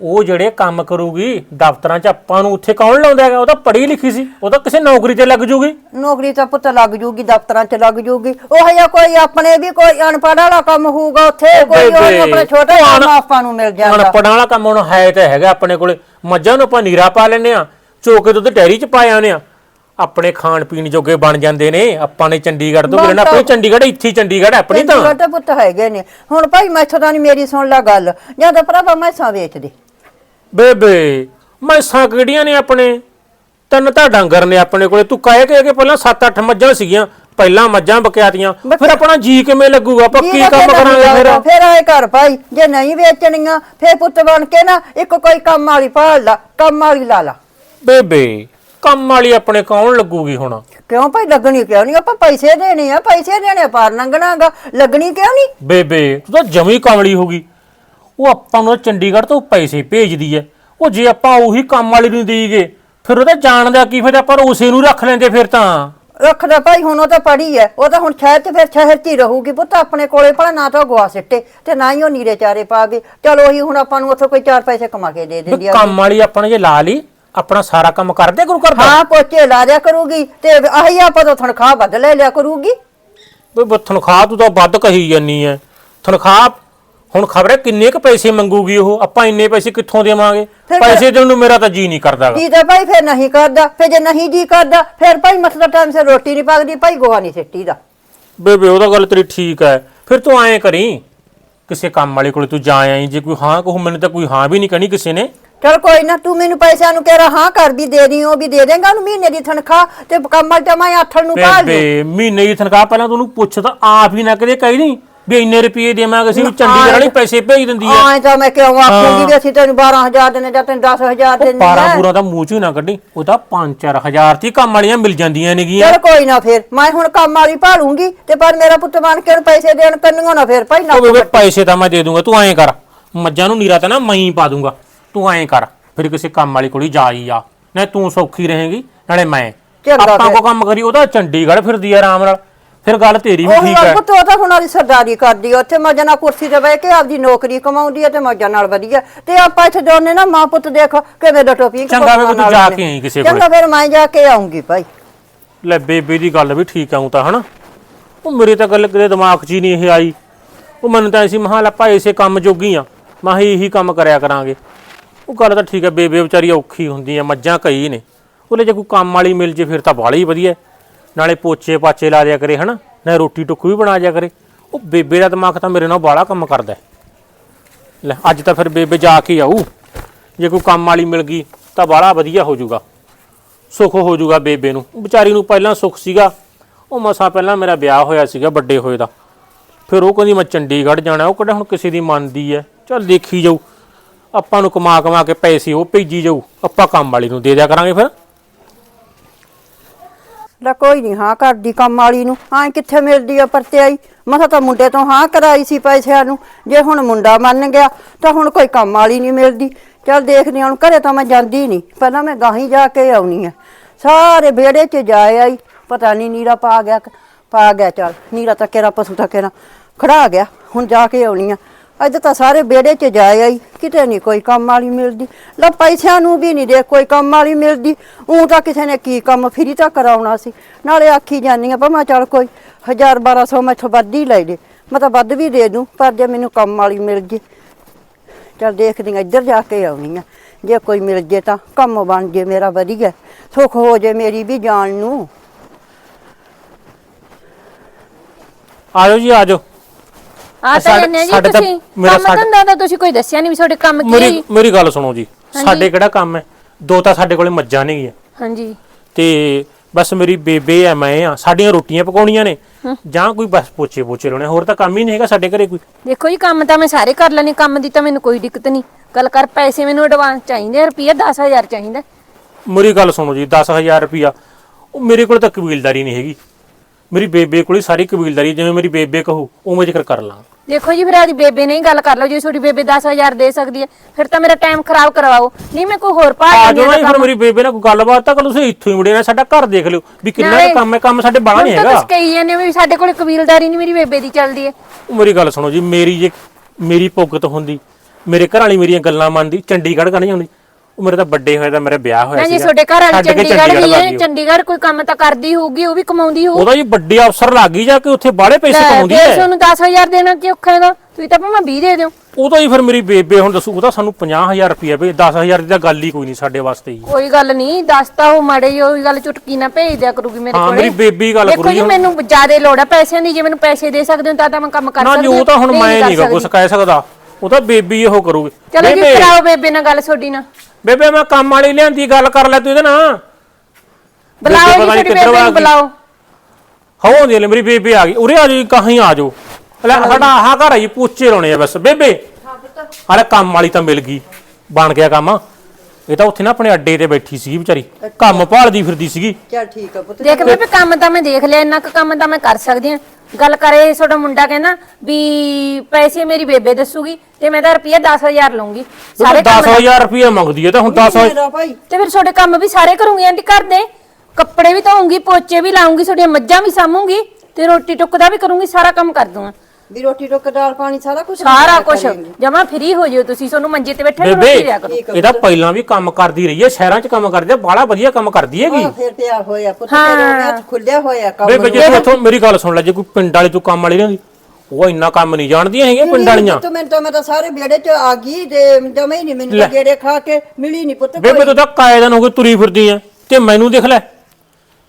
ਉਹ ਜਿਹੜੇ ਕੰਮ ਕਰੂਗੀ ਦਫ਼ਤਰਾਂ 'ਚ ਆਪਾਂ ਨੂੰ ਉੱਥੇ ਕੌਣ ਲਾਉਂਦਾ ਹੈਗਾ? ਉਹ ਤਾਂ ਪੜ੍ਹੀ ਲਿਖੀ ਸੀ। ਉਹ ਤਾਂ ਕਿਸੇ ਨੌਕਰੀ ਤੇ ਲੱਗ ਜੂਗੀ। ਨੌਕਰੀ ਤਾਂ ਪੁੱਤ ਲੱਗ ਜੂਗੀ ਦਫ਼ਤਰਾਂ 'ਚ ਲੱਗ ਜੂਗੀ। ਉਹ ਜਿਹਾ ਕੋਈ ਆਪਣੇ ਵੀ ਕੋਈ ਅਨਪੜ੍ਹ ਵਾਲਾ ਕੰਮ ਹੋਊਗਾ ਉੱਥੇ ਕੋਈ ਉਹ ਆਪਣਾ ਛੋਟਾ ਕੰਮ ਆਪਾਂ ਨੂੰ ਮਿਲ ਜਾਂਦਾ। ਅਨਪੜ੍ਹਾਂ ਵਾਲਾ ਕੰਮ ਹੁਣ ਹੈ ਤਾਂ ਹੈਗਾ ਆਪਣੇ ਕੋਲੇ। ਮੱਝਾਂ ਨੂੰ ਆਪਾਂ ਨੀਰਾ ਪਾ ਲੈਨੇ ਆ ਚੋਕੇ ਦੁੱਧ ਡੈਰੀ 'ਚ ਪਾ ਆਉਂਦੇ ਆ ਆਪਣੇ ਖਾਣ ਪੀਣ ਜੋਗੇ ਬਣ ਜਾਂਦੇ ਨੇ। ਆਪਾਂ ਨੇ ਚੰਡੀਗੜ੍ਹ ਤੋਂ ਮਿਲਣਾ ਆਪਣੀ ਚੰਡੀਗੜ੍ਹ ਇੱਥੇ ਚੰਡੀਗੜ੍ਹ ਆਪਣੀ ਤਾਂ। ਚੰਡੀਗੜ੍ਹ ਤਾਂ ਪੁੱਤ ਹੈਗੇ ਨੇ। ਹੁਣ ਭਾਈ ਮੈਥੋਂ ਤਾਂ ਨਹੀਂ ਮੇਰੀ ਸੁਣ ਲੈ ਗੱਲ। ਜਾਂ ਤਾਂ ਭਰਾਵਾ ਮੈਸਾਂ ਵੇਚ ਦੇ। ਬੇਬੇ ਮੈਸਾਂ ਕਿਹੜੀਆਂ ਨੇ ਆਪਣੇ? ਤਿੰਨ ਤਾਂ ਡੰਗਰ ਨੇ ਆਪਣੇ ਕੋਲੇ। ਤੂੰ ਕਾਹੇ ਕਿ ਪਹਿਲਾਂ 7-8 ਮੱਝਾਂ ਸੀਗੀਆਂ ਪਹਿਲਾਂ ਮੱਝਾਂ ਬਕਿਆਤੀਆਂ ਫਿਰ ਆਪਣਾ ਜੀ ਕਿਵੇਂ ਲੱਗੂਗਾ? ਆਪਾਂ ਕੀ ਤਾਂ ਕੰਮ ਕਰਾਂਗੇ ਫਿਰ? ਫਿਰ ਆਏ ਘਰ ਭਾਈ। ਜੇ ਨਹੀਂ ਵੇਚਣੀਆਂ ਫਿਰ ਪੁੱਤ ਬਣ ਕੇ ਨਾ ਇੱਕ ਕੋਈ ਕੰਮ ਵਾਲੀ ਭਾਲ ਲਾ ਕੰਮ ਵਾਲੀ ਲਾ ਲਾ। ਬੇਬੇ ਕੰਮ ਵਾਲੀ ਆਪਣੇ ਕੌਣ ਲੱਗੂਗੀ ਹੁਣ? ਕਿਉਂ ਭਾਈ? ਲੱਗਣੀ ਕਿਉਂ ਨਹੀਂ? ਆਪਾਂ ਪੈਸੇ ਦੇਣੇ ਆ ਪੈਸੇ ਦੇਣੇ ਪਾਰ ਲੰਘਣਾਗਾ। ਲੱਗਣੀ ਕਿਉਂ ਨਹੀਂ? ਬੇਬੇ ਤੂੰ ਤਾਂ ਜਮੀ ਕਮਲੀ ਹੋਗੀ ਉਹ ਆਪਾਂ ਨੂੰ ਚੰਡੀਗੜ੍ਹ ਤੋਂ ਪੈਸੇ ਭੇਜਦੀ ਐ। ਉਹ ਜੇ ਆਪਾਂ ਉਹੀ ਕੰਮ ਵਾਲੀ ਨੂੰ ਦੇਈਏ ਫਿਰ ਉਹਦਾ ਜਾਣ ਦਾ ਕੀ ਫਿਰ ਆਪਾਂ ਉਸੇ ਨੂੰ ਰੱਖ ਲੈਂਦੇ ਫਿਰ ਤਾਂ। ਰੱਖਦਾ ਭਾਈ ਹੁਣ ਉਹ ਤਾਂ ਪੜੀ ਐ। ਉਹ ਤਾਂ ਹੁਣ ਸ਼ਹਿਰ 'ਚ ਫਿਰ ਸ਼ਹਿਰ 'ਚ ਹੀ ਰਹੂਗੀ ਪੁੱਤ ਆਪਣੇ ਕੋਲੇ ਭਲਾ ਨਾ ਤਾਂ ਗਵਾ ਸਿੱਟੇ ਤੇ ਨਾ ਹੀ ਉਹ ਨੀਰੇ ਚਾਰੇ ਪਾਵੇ ਚਲ ਉਹੀ ਹੁਣ ਆਪਾਂ ਨੂੰ ਉੱਥੋਂ ਕੋਈ ਚਾਰ ਪੈਸੇ ਕਮਾ ਕੇ ਦੇ ਵੀ ਦਿੰਦੀ ਆ ਕੰਮ ਵਾਲੀ ਆਪਾਂ ਨੇ ਜੇ ਲਾ ਲਈ ਆਪਣਾ ਸਾਰਾ ਕੰਮ ਕਰਦੇ ਗੁਰੂ ਕਰਦਾ ਹਾਂ ਪੋਚੇ ਲਾ ਦਿਆ ਕਰੂਗੀ ਤੇ ਆਹੀ ਆਪਾਂ ਤੋਂ ਤਨਖਾਹ ਵੱਧ ਲੈ ਲਿਆ ਕਰੂਗੀ। ਵੀ ਬ- ਤਨਖਾਹ ਤੂੰ ਤਾਂ ਵੱਧ ਕਹੀ ਜਾਨੀ ਐ। ਤਨਖਾਹ ਹੁਣ ਖਬਰ ਹੈ ਕਿੰਨੇ ਕ ਪੈਸੇ ਮੰਗੂਗੀ ਉਹ? ਆਪਾਂ ਇੰਨੇ ਪੈਸੇ ਕਿੱਥੋਂ ਦੇਵਾਂਗੇ? ਫਿਰ- ਪੈਸੇ ਦੇਣ ਨੂੰ ਮੇਰਾ ਤਾਂ ਜੀ ਨਹੀਂ ਕਰਦਾ ਗਾ। ਜੀ ਤਾਂ ਭਾਈ ਫਿਰ ਨਹੀਂ ਕਰਦਾ ਫਿਰ ਜੇ ਨਹੀਂ ਜੀ ਕਰਦਾ ਫਿਰ ਭਾਈ ਮਸਲਾ ਟਾਈਮ ਸੇ ਰੋਟੀ ਨਹੀਂ ਪੱਕਦੀ ਭਾਈ ਗੋਹਾ ਨਹੀਂ ਸਿੱਟੀ ਦਾ। ਬੇਬੇ ਉਹਦਾ ਗੱਲ ਤੇਰੀ ਠੀਕ ਹੈ। ਫਿਰ ਤੂੰ ਐਂ ਕਰੀ ਕਿਸੇ ਕੰਮ ਵਾਲੇ ਕੋਲੇ ਤੂੰ ਜਾ ਆਈ ਜੇ ਕੋਈ ਹਾਂ ਕਹੂ ਮੈਨੂੰ ਤਾਂ ਕੋਈ ਹਾਂ ਵੀ ਨਹੀਂ ਕਹਿਣੀ ਕਿਸੇ ਨੇ। ਚਲ ਕੋਈ ਨਾ ਤੂੰ ਮੈਨੂੰ ਪੈਸਿਆਂ ਨੂੰ ਕਹਿ ਰਹਾ ਹਾਂ ਕਰ ਵੀ ਦੇ ਦੀ ਉਹ ਵੀ ਦੇ ਦੇਗਾ ਉਹਨੂੰ ਮਹੀਨੇ ਦੀ ਤਨਖਾਹ ਤੇ ਕੰਮਲ ਤੇ ਮੈਂ ਆਥਣ ਨੂੰ ਭਾਲ ਦੂੰ ਬੇਬੇ ਮਹੀਨੇ ਦੀ ਤਨਖਾਹ ਪਹਿਲਾਂ ਤੂੰ ਉਹਨੂੰ ਪੁੱਛ ਤਾਂ ਆਪ ਹੀ ਨਾ ਕਦੇ ਕਹੀ ਨਹੀਂ ਵੀ ਇੰਨੇ ਰੁਪਏ ਦੇਵਾਂਗੇ ਅਸੀਂ ਵੀ ਚੰਡੀਗੜ੍ਹ ਵਾਲੀ ਪੈਸੇ ਭੇਜ ਦਿੰਦੀ ਐ ਆਏ ਤਾਂ ਮੈਂ ਕਿਉਂ ਆਖੂੰਗੀ ਵੀ ਅਸੀਂ ਤੈਨੂੰ 12000 ਦੇਣੇ ਜਾਂ ਤੈਨੂੰ 10000 ਦੇਣੇ 12 ਪੂਰਾ ਤਾਂ ਮੂੰਹ ਚ ਨਾ ਕੱਢੀ ਉਹ ਤਾਂ 5-4000 ਦੀ ਕੰਮ ਵਾਲੀਆਂ ਮਿਲ ਜਾਂਦੀਆਂ ਨੇਗੀਆਂ। ਚਲ ਕੋਈ ਨਾ ਫਿਰ ਮੈਂ ਹੁਣ ਕੰਮ ਵਾਲੀ ਭਾਲੂੰਗੀ ਤੇ ਪਰ ਮੇਰਾ ਪੁੱਤ ਬਣ ਕੇ ਪੈਸੇ ਦੇਣ ਕੰਨਿਓ ਨਾ ਫਿਰ ਭਾਈ ਨਾ ਉਹ ਪੈਸੇ ਤਾਂ ਮੈਂ ਦੇ ਦੂੰਗਾ ਤੂੰ ਐਂ ਕਰ ਮੱਝਾਂ ਨੂੰ ਨੀਰਾ ਤਾਂ ਨਾ ਮੈਂ ਹੀ ਪਾ ਦੂੰਗਾ ਤੂੰ ਐਂ ਕਰ ਫਿਰ ਕਿਸੇ ਕੰਮ ਵਾਲੀ ਕੋਲ ਹੀ ਜਾ ਹੀ ਆ ਨਾ ਤੂੰ ਸੌਖੀ ਰਹੇਂਗੀ ਨਾਲੇ ਮੈਂ। ਆਪਾਂ। ਕੋ ਕੰਮ ਕਰੀ ਉਹਦਾ ਚੰਡੀਗੜ੍ਹ ਫਿਰਦੀ ਆ ਆਰਾਮ ਨਾਲ। ਫਿਰ ਗੱਲ ਤੇਰੀ ਵੀ ਉਹ ਠੀਕ ਹੈ। ਪੁੱਤ ਉਹ ਤਾਂ ਹੁਣ ਵਾਲੀ ਸਰਦਾਰੀ ਕਰਦੀ ਆ ਉੱਥੇ ਮੌਜਾਂ ਨਾਲ ਕੁਰਸੀ ਤੇ ਬਹਿ ਕੇ ਆਪਦੀ ਨੌਕਰੀ ਕਮਾਉਂਦੀ ਆ ਤੇ ਮੌਜਾਂ ਨਾਲ ਵਧੀਆ। ਤੇ ਆਪਾਂ ਇੱਥੇ ਦੋਨੇ ਨਾ ਮਾਂ ਪੁੱਤ ਦੇਖ ਕਿਵੇਂ ਦਾ ਟੋਪੀ ਚੰਗਾ ਫਿਰ ਤੂੰ ਜਾ ਕੇ ਆਈ ਕਿਸੇ ਚੰਗਾ ਫਿਰ ਮੈਂ ਜਾ ਕੇ ਆਉਂਗੀ ਭਾਈ। ਲੈ ਬੇਬੇ ਦੀ ਗੱਲ ਵੀ ਠੀਕ ਆਉਂ ਤਾਂ ਹਨਾ। ਉਹ ਮੇਰੇ ਤਾਂ ਗੱਲ ਕਿਤੇ ਦਿਮਾਗ 'ਚ ਹੀ ਨਹੀਂ ਇਹ ਆਈ। ਉਹ ਮੈਨੂੰ ਤਾਂ ਐਸੀ ਮਹਾਲ ਆਪਾਂ ਇਸੇ ਕੰਮ ਜੋਗੀ ਆ ਮੈਂ ਇਹੀ ਕੰਮ ਕਰਿਆ ਕਰਾਂਗੇ। ਉਹ ਗੱਲ ਤਾਂ ਠੀਕ ਹੈ ਬੇਬੇ ਵਿਚਾਰੀ ਔਖੀ ਹੁੰਦੀ ਆ ਮੱਝਾਂ ਕਈ ਨੇ। ਉਹਲੇ ਜੇ ਕੋਈ ਕੰਮ ਵਾਲੀ ਮਿਲ ਜੇ ਫਿਰ ਤਾਂ ਬਾਹਲੀ ਵਧੀਆ। ਨਾਲੇ ਪੋਚੇ ਪਾਚੇ ਲਾ ਦਿਆ ਕਰੇ, ਹਨਾ? ਨਾ ਰੋਟੀ ਟੁੱਕ ਵੀ ਬਣਾ ਦਿਆ ਕਰੇ। ਉਹ ਬੇਬੇ ਦਾ ਦਿਮਾਗ ਤਾਂ ਮੇਰੇ ਨਾਲ ਬਾਹਲਾ ਕੰਮ ਕਰਦਾ ਲੈ, ਅੱਜ ਤਾਂ ਫਿਰ ਬੇਬੇ ਜਾ ਕੇ ਆਊ। ਜੇ ਕੋਈ ਕੰਮ ਵਾਲੀ ਮਿਲ ਗਈ, ਤਾਂ ਬਾਹਲਾ ਵਧੀਆ ਹੋ ਜਾਊਗਾ। ਸੁੱਖ ਹੋ ਜਾਊਗਾ ਬੇਬੇ ਨੂੰ। ਵਿਚਾਰੀ ਨੂੰ ਪਹਿਲਾਂ ਸੁੱਖ ਸੀਗਾ। ਉਹ ਮਸਾ ਪਹਿਲਾਂ ਮੇਰਾ ਵਿਆਹ ਹੋਇਆ ਸੀਗਾ, ਵੱਡੇ ਹੋਏ ਦਾ। ਫਿਰ ਉਹ ਕਹਿੰਦੀ, ਮੈਂ ਚੰਡੀਗੜ੍ਹ ਜਾਣਾ ਉਹ ਕਿਹੜਾ ਹੁਣ ਕਿਸੇ ਦੀ ਮੰਨਦੀ ਐ ਚੱਲ ਦੇਖੀ ਜਾਊ। ਆਪਾਂ ਨੂੰ ਕਮਾ ਕਮਾ ਕੇ ਪੈਸੇ ਉਹ ਭੇਜੀ ਜਾਊ। ਆਪਾਂ ਕੰਮ ਵਾਲੀ ਨੂੰ ਦੇ ਦਿਆ ਕਰਾਂਗੇ ਫਿਰ। ਲੈ ਕੋਈ ਨਹੀਂ ਹਾਂ ਕਰਦੀ ਕੰਮ ਵਾਲੀ ਨੂੰ। ਹਾਂ ਕਿੱਥੇ ਮਿਲਦੀ ਆ ਪਰਤਿਆਈ ਮੈਂ ਤਾਂ ਮੁੰਡੇ ਤੋਂ ਹਾਂ ਕਰਾਈ ਸੀ ਪੈਸਿਆਂ ਨੂੰ। ਜੇ ਹੁਣ ਮੁੰਡਾ ਮੰਨ ਗਿਆ, ਤਾਂ ਹੁਣ ਕੋਈ ਕੰਮ ਵਾਲੀ ਨਹੀਂ ਮਿਲਦੀ। ਚੱਲ ਦੇਖਦੇ ਹਾਂ ਹੁਣ ਘਰੇ ਤਾਂ ਮੈਂ ਜਾਂਦੀ ਨਹੀਂ ਪਹਿਲਾਂ ਮੈਂ ਗਾਹੀਂ ਜਾ ਕੇ ਆਉਣੀ ਆ। ਸਾਰੇ ਵਿਹੜੇ 'ਚ ਜਾ ਆਈ। ਪਤਾ ਨਹੀਂ ਨੀਰਾ ਪਾ ਗਿਆ ਪਾ ਗਿਆ ਚੱਲ। ਨੀਰਾ ਤਾਂ ਕਿਹੜਾ ਪਸ਼ੂ ਤਾਂ ਕਿਹੜਾ ਖੜਾ ਗਿਆ। ਹੁਣ ਜਾ ਕੇ ਆਉਣੀ ਆ। ਅੱਜ ਤਾਂ ਸਾਰੇ ਵਿਹੜੇ 'ਚ ਜਾਏ ਆਈ, ਕਿਤੇ ਨਹੀਂ ਕੋਈ ਕੰਮ ਵਾਲੀ ਮਿਲਦੀ। ਲੈ ਪੈਸਿਆਂ ਨੂੰ ਵੀ ਨਹੀਂ ਦੇ ਕੋਈ ਕੰਮ ਵਾਲੀ ਮਿਲਦੀ। ਉਹ ਤਾਂ ਕਿਸੇ ਨੇ ਕੀ ਕੰਮ ਫਰੀ ਤਾਂ ਕਰਾਉਣਾ ਸੀ। ਨਾਲੇ ਆਖੀ ਜਾਂਦੀ ਆ ਭਾਵੇਂ ਚੱਲ ਕੋਈ 1000 1200 ਮੈਥੋਂ ਵੱਧ ਹੀ ਲੈ ਦੇ ਮੈਂ ਤਾਂ ਵੱਧ ਵੀ ਦੇ ਦੂੰ, ਪਰ ਜੇ ਮੈਨੂੰ ਕੰਮ ਵਾਲੀ ਮਿਲ ਜੇ, ਚੱਲ ਦੇਖਦੀ ਆ ਇੱਧਰ ਜਾ ਕੇ ਆਉਣੀ ਆ ਜੇ ਕੋਈ ਮਿਲ ਜੇ ਤਾਂ ਕੰਮ ਬਣ ਜੇ ਮੇਰਾ ਵਧੀਆ। ਸੁੱਖ ਹੋ ਜੇ ਮੇਰੀ ਵੀ ਜਾਨ ਨੂੰ। ਆਜੋ ਜੀ, ਆਜੋ। ਆ ਤਾਂ ਸਾਡੇ- ਜੰਨੇ ਜੀ ਸਾਡੇ ਤਾਂ- ਤੁਸੀਂ ਮੇਰਾ ਕੰਮ ਸਾਡੇ- ਧੰਦਾ ਤਾਂ ਤੁਸੀਂ ਕੋਈ ਦੱਸਿਆ ਨਹੀਂ ਵੀ ਤੁਹਾਡੇ ਕੰਮ ਕੀ ਹੈ ਮੇਰੀ ਗੱਲ ਸੁਣੋ ਜੀ ਸਾਡੇ ਕਿਹੜਾ ਕੰਮ ਹੈ? ਦੋ ਤਾਂ ਸਾਡੇ ਕੋਲੇ ਮੱਝਾਂ ਨੇਗੀਆਂ ਹਾਂਜੀ। ਤੇ ਬਸ ਮੇਰੀ ਬੇਬੇ ਆ ਮੈਂ ਆ ਸਾਡੀਆਂ ਰੋਟੀਆਂ ਪਕਾਉਣੀਆਂ ਨੇ। ਜਾਂ ਕੋਈ ਬਸ ਪੋਚੇ ਪੋਚੇ ਲਾਉਣੇ ਹੋਰ ਤਾਂ ਕੰਮ ਹੀ ਨਹੀਂ ਹੈਗਾ ਸਾਡੇ ਘਰੇ ਕੋਈ। ਦੇਖੋ ਜੀ ਕੰਮ ਤਾਂ ਮੈਂ ਸਾਰੇ ਕਰ ਲੈਣੀ ਕੰਮ ਦੀ ਤਾਂ ਮੈਨੂੰ ਕੋਈ ਦਿੱਕਤ ਨਹੀਂ। ਗੱਲ ਕਰ ਪੈਸੇ ਮੈਨੂੰ ਐਡਵਾਂਸ ਚਾਹੀਦੇ ਰੁਪਈਆ 10000 ਚਾਹੀਦਾ। ਮੇਰੀ ਗੱਲ ਸੁਣੋ ਜੀ 10000 ਰੁਪਿਆ ਉਹ ਮੇਰੇ ਕੋਲ ਤਾਂ ਕਬੀਲਦਾਰੀ ਨਹੀਂ ਹੈਗੀ। ਮੇਰੀ ਬੇਬੇ ਕੋਲ ਸਾਰੀ ਕਬੀਲਦਾਰੀ ਜਿਵੇਂ ਮੇਰੀ ਬੇਬੇ ਕਹੂ ਉਵੇਂ ਜ਼ਿਕਰ ਕਰ ਲਾਂ। ਦੇਖੋ ਜੀ ਫਿਰ ਆਦੀ ਬੇਬੇ ਨਹੀਂ ਗੱਲ ਕਰ ਲਓ ਜੇ ਤੁਹਾਡੀ ਬੇਬੇ 10000 ਦੇ ਸਕਦੀ ਹੈ ਫਿਰ ਤਾਂ ਮੇਰਾ ਟਾਈਮ ਖਰਾਬ ਕਰਵਾਓ। ਨਹੀਂ ਮੈਂ ਕੋਈ ਹੋਰ ਪਾ ਆ ਜਾਓ ਨਾ ਫਿਰ ਮੇਰੀ ਬੇਬੇ ਨਾਲ ਕੋਈ ਗੱਲਬਾਤ ਤਾਂ ਕਰ ਤੁਸੀਂ ਇੱਥੋਂ ਹੀ ਮੁੜੇ ਨਾ ਸਾਡਾ ਘਰ ਦੇਖ ਲਿਓ ਵੀ ਕਿੰਨਾ ਕੁ ਕੰਮ ਹੈ ਕੰਮ ਸਾਡੇ ਬਾਹਰ ਨਹੀਂ ਹੈਗਾ। ਤੁਸੀਂ ਕਹੀ ਜਾਂਦੇ ਹੋ ਵੀ ਸਾਡੇ ਕੋਲ ਕਬੀਲਦਾਰੀ ਨਹੀਂ ਮੇਰੀ ਬੇਬੇ ਦੀ ਚੱਲਦੀ ਹੈ। ਉਹ ਮੇਰੀ ਗੱਲ ਸੁਣੋ ਜੀ ਮੇਰੀ ਜੇ ਮੇਰੀ ਭੁਗਤ ਹੁੰਦੀ ਮੇਰੇ ਘਰ ਵਾਲੀ ਮੇਰੀਆਂ ਗੱਲਾਂ ਮੰਨਦੀ ਚੰਡੀਗੜ੍ਹ ਕਾ ਨਹੀਂ ਆਉਂਦੀ ਉਹ ਮੇਰੇ ਤਾਂ ਵੱਡੇ ਹੋਏ ਤਾਂ ਮੇਰੇ ਵਿਆਹ ਹੋਇਆ ਨਾ ਜੀ ਸੀਗਾ। ਤੁਹਾਡੇ ਘਰ ਵਾਲੀ ਛੱਡ ਕੇ ਚੰਡੀਗੜ੍ਹ ਗਈ ਹੈ ਉਹ। ਚੰਡੀਗੜ੍ਹ ਕੋਈ ਕੰਮ ਤਾਂ ਕਰਦੀ ਹੋਊਗੀ ਉਹ ਵੀ ਕਮਾਉਂਦੀ ਹੋਊ। ਉਹਦਾ ਜੀ ਵੱਡੇ ਅਫਸਰ ਲੱਗ ਗਈ ਜਾ ਕੇ ਉੱਥੇ ਬਾਹਲੇ ਪੈਸੇ ਕਮਾਉਂਦੀ ਹੈ? ਤੁਹਾਨੂੰ 10000 ਦੇਣਾ ਕੀ ਔਖਾ ਹੈਗਾ? ਤੁਸੀਂ ਤਾਂ ਭਾਵੇਂ 20 ਦੇ ਦਿਓ। ਉਹ ਤਾਂ ਜੀ ਫਿਰ ਮੇਰੀ ਬੇਬੇ ਹੁਣ ਦੱਸੂ ਉਹ ਤਾਂ ਸਾਨੂੰ 50000 ਰੁਪਏ ਵੀ 10000 ਦੀ ਤਾਂ ਗੱਲ ਹੀ ਕੋਈ ਨਹੀਂ ਸਾਡੇ ਵਾਸਤੇ ਜੀ ਕੋਈ ਗੱਲ ਨਹੀਂ ਦੱਸਤਾ ਉਹ ਮਾੜੇ ਜਿਹੀ ਉਹੀ ਗੱਲ ਚੁਟਕੀ ਨਾ ਭੇਜ ਦਿਆ ਕਰੂਗੀ ਮੇਰੇ ਹਾਂ, ਕੋਲੇ। ਮੇਰੀ ਬੇਬੀ ਗੱਲ ਦੇਖੋ ਜੀ। ਮੈਨੂੰ ਜ਼ਿਆਦਾ ਲੋੜ ਹੈ ਪੈਸਿਆਂ ਦੀ ਜੇ ਮੈਨੂੰ ਪੈਸੇ ਦੇ ਸਕਦੇ ਹੋ ਤਾਂ ਤਾਂ ਮੈਂ ਕੰਮ ਕਰ ਨਾ ਸਕਦੀ ਜੀ ਉਹ ਤਾਂ ਹੁਣ ਨਹੀਂ ਮੈਂ ਕਰ ਨਹੀਂ ਕੁਛ ਸਕਦੀ। ਕਹਿ ਸਕਦਾ। ਉਹ ਤਾਂ ਬੇਬੀ ਉਹ ਕਰੂਗੀ। ਚਲੋ ਜੀ ਬੇਬੇ ਕਰਾਓ ਬੇਬੇ ਨਾਲ ਗੱਲ ਤੁਹਾਡੀ ਨਾਲ। ਬੇਬੇ ਮੈਂ ਕੰਮ ਵਾਲੀ ਲਿਆਂਦੀ ਗੱਲ ਕਰ ਲੈ ਤੂੰ ਇਹਦੇ ਨਾਲ। ਬੁਲਾਓ ਜੀ ਕਿੱਧਰੋਂ ਬੇਬੇ ਆ ਨੂੰ। ਬੁਲਾਓ। ਹੋ ਦੇ ਲੈ ਮੇਰੀ ਬੇਬੇ ਆ ਗਈ। ਉਰੇ ਆ ਜੀ ਕਹੀਂ ਆ ਜਾਓ। ਲੈ ਸਾਡਾ ਆਹ ਘਰ ਆ ਜੀ ਪੂਚੇ ਲਾਉਣੇ ਆ ਬਸ। ਬੇਬੇ ਹਾਲੇ ਕੰਮ ਵਾਲੀ ਤਾਂ ਮਿਲ ਗਈ। ਬਣ ਗਿਆ ਕੰਮ। ਇਹ ਤਾਂ ਉੱਥੇ ਨਾ ਆਪਣੇ ਅੱਡੇ ਤੇ ਬੈਠੀ ਸੀ ਵਿਚਾਰੀ। ਕੰਮ ਭਾਲਦੀ ਫਿਰਦੀ ਸੀਗੀ। ਚੱਲ ਠੀਕ ਆ ਪੁੱਤ। ਦੇਖ ਬੇਬੇ ਕੰਮ ਤਾਂ ਮੈਂ ਦੇਖ ਲਿਆ ਇੰਨਾ ਕੁ ਕੰਮ ਤਾਂ ਮੈਂ ਕਰ ਸਕਦੀ ਹਾਂ। ਗੱਲ ਕਰੇ ਤੁਹਾਡਾ ਮੁੰਡਾ ਕਹਿੰਦਾ ਵੀ ਪੈਸੇ ਮੇਰੀ ਬੇਬੇ ਦੱਸੂਗੀ ਤੇ ਮੈਂ ਤਾਂ ਰੁਪਈਆ 10000 ਲਵਾਂਗੀ ਸਾਰੇ ਕੰਮ 10000 ਰੁਪਏ ਮੰਗਦੀ ਹੈ ਤਾਂ ਹੁਣ 10000 ਮੇਰਾ ਭਾਈ। ਤੇ ਫਿਰ ਤੁਹਾਡੇ ਕੰਮ ਵੀ ਸਾਰੇ ਕਰੂੰਗੀ ਆਂਟੀ ਘਰ ਦੇ। ਕੱਪੜੇ ਵੀ ਧੋਉਂਗੀ ਪੋਚੇ ਵੀ ਲਾਉਂਗੀ ਤੁਹਾਡੀਆਂ ਮੱਝਾਂ ਵੀ ਸਾਂਭੂਗੀ ਤੇ ਰੋਟੀ ਟੁੱਕ ਦਾ ਵੀ ਕਰੂੰਗੀ ਸਾਰਾ ਕੰਮ ਕਰ ਦੂੰਗਾ। ਵੀ ਰੋਟੀ ਟੁੱਕ ਦਾਲ ਪਾਣੀ ਸਾਰਾ ਕੁਝ ਸਾਰਾ ਕੁਝ ਜਮਾ ਫ੍ਰੀ ਹੋ ਜਿਓ ਤੁਸੀਂ ਤੁਹਾਨੂੰ ਮੰਜੇ ਤੇ ਬੈਠੇ ਨੂੰ ਰੋਟੀ ਦਿਆ ਕਰੋ। ਇਹ ਤਾਂ ਪਹਿਲਾਂ ਵੀ ਕੰਮ ਕਰਦੀ ਰਹੀ ਹੈ ਸ਼ਹਿਰਾਂ 'ਚ ਕੰਮ ਕਰਦੀ ਹੈ ਬਾਹਲਾ ਵਧੀਆ ਕੰਮ ਕਰਦੀ ਹੈਗੀ। ਫਿਰ ਪਿਆ ਹੋਇਆ ਪੁੱਤ ਤੇਰੇ ਖੁੱਲਿਆ ਹੋਇਆ ਕੰਮ ਬੇਬੇ ਜੇ ਤੂੰ ਇੱਥੋਂ ਮੇਰੀ ਗੱਲ ਸੁਣ ਲੈ ਜੇ ਕੋਈ ਪਿੰਡ ਵਾਲੀ ਤੂੰ ਕੰਮ ਵਾਲੀ ਰਹਿੰਦੀ ਉਹ ਇੰਨਾ ਕੰਮ ਨਹੀਂ ਜਾਣਦੀਆਂ ਹੈਗੀਆਂ ਪਿੰਡ ਵਾਲੀਆਂ। ਤੂੰ ਮੈਨੂੰ ਤਾਂ ਮੈਂ ਤਾਂ ਸਾਰੇ ਵਿਹੜੇ 'ਚ ਆ ਗਈ ਤੇ ਜਮੇ ਹੀ ਨਹੀਂ ਮੈਨੂੰ ਗੇੜੇ ਖਾ ਕੇ ਮਿਲੀ ਨਹੀਂ ਪੁੱਤ ਬੇਬੇ ਤੂੰ ਤਾਂ ਕਾਇਦਨ ਹੋ ਕੇ ਤੁਰੀ ਫਿਰਦੀ ਆ ਤੇ ਮੈਨੂੰ ਦੇਖ ਲੈ।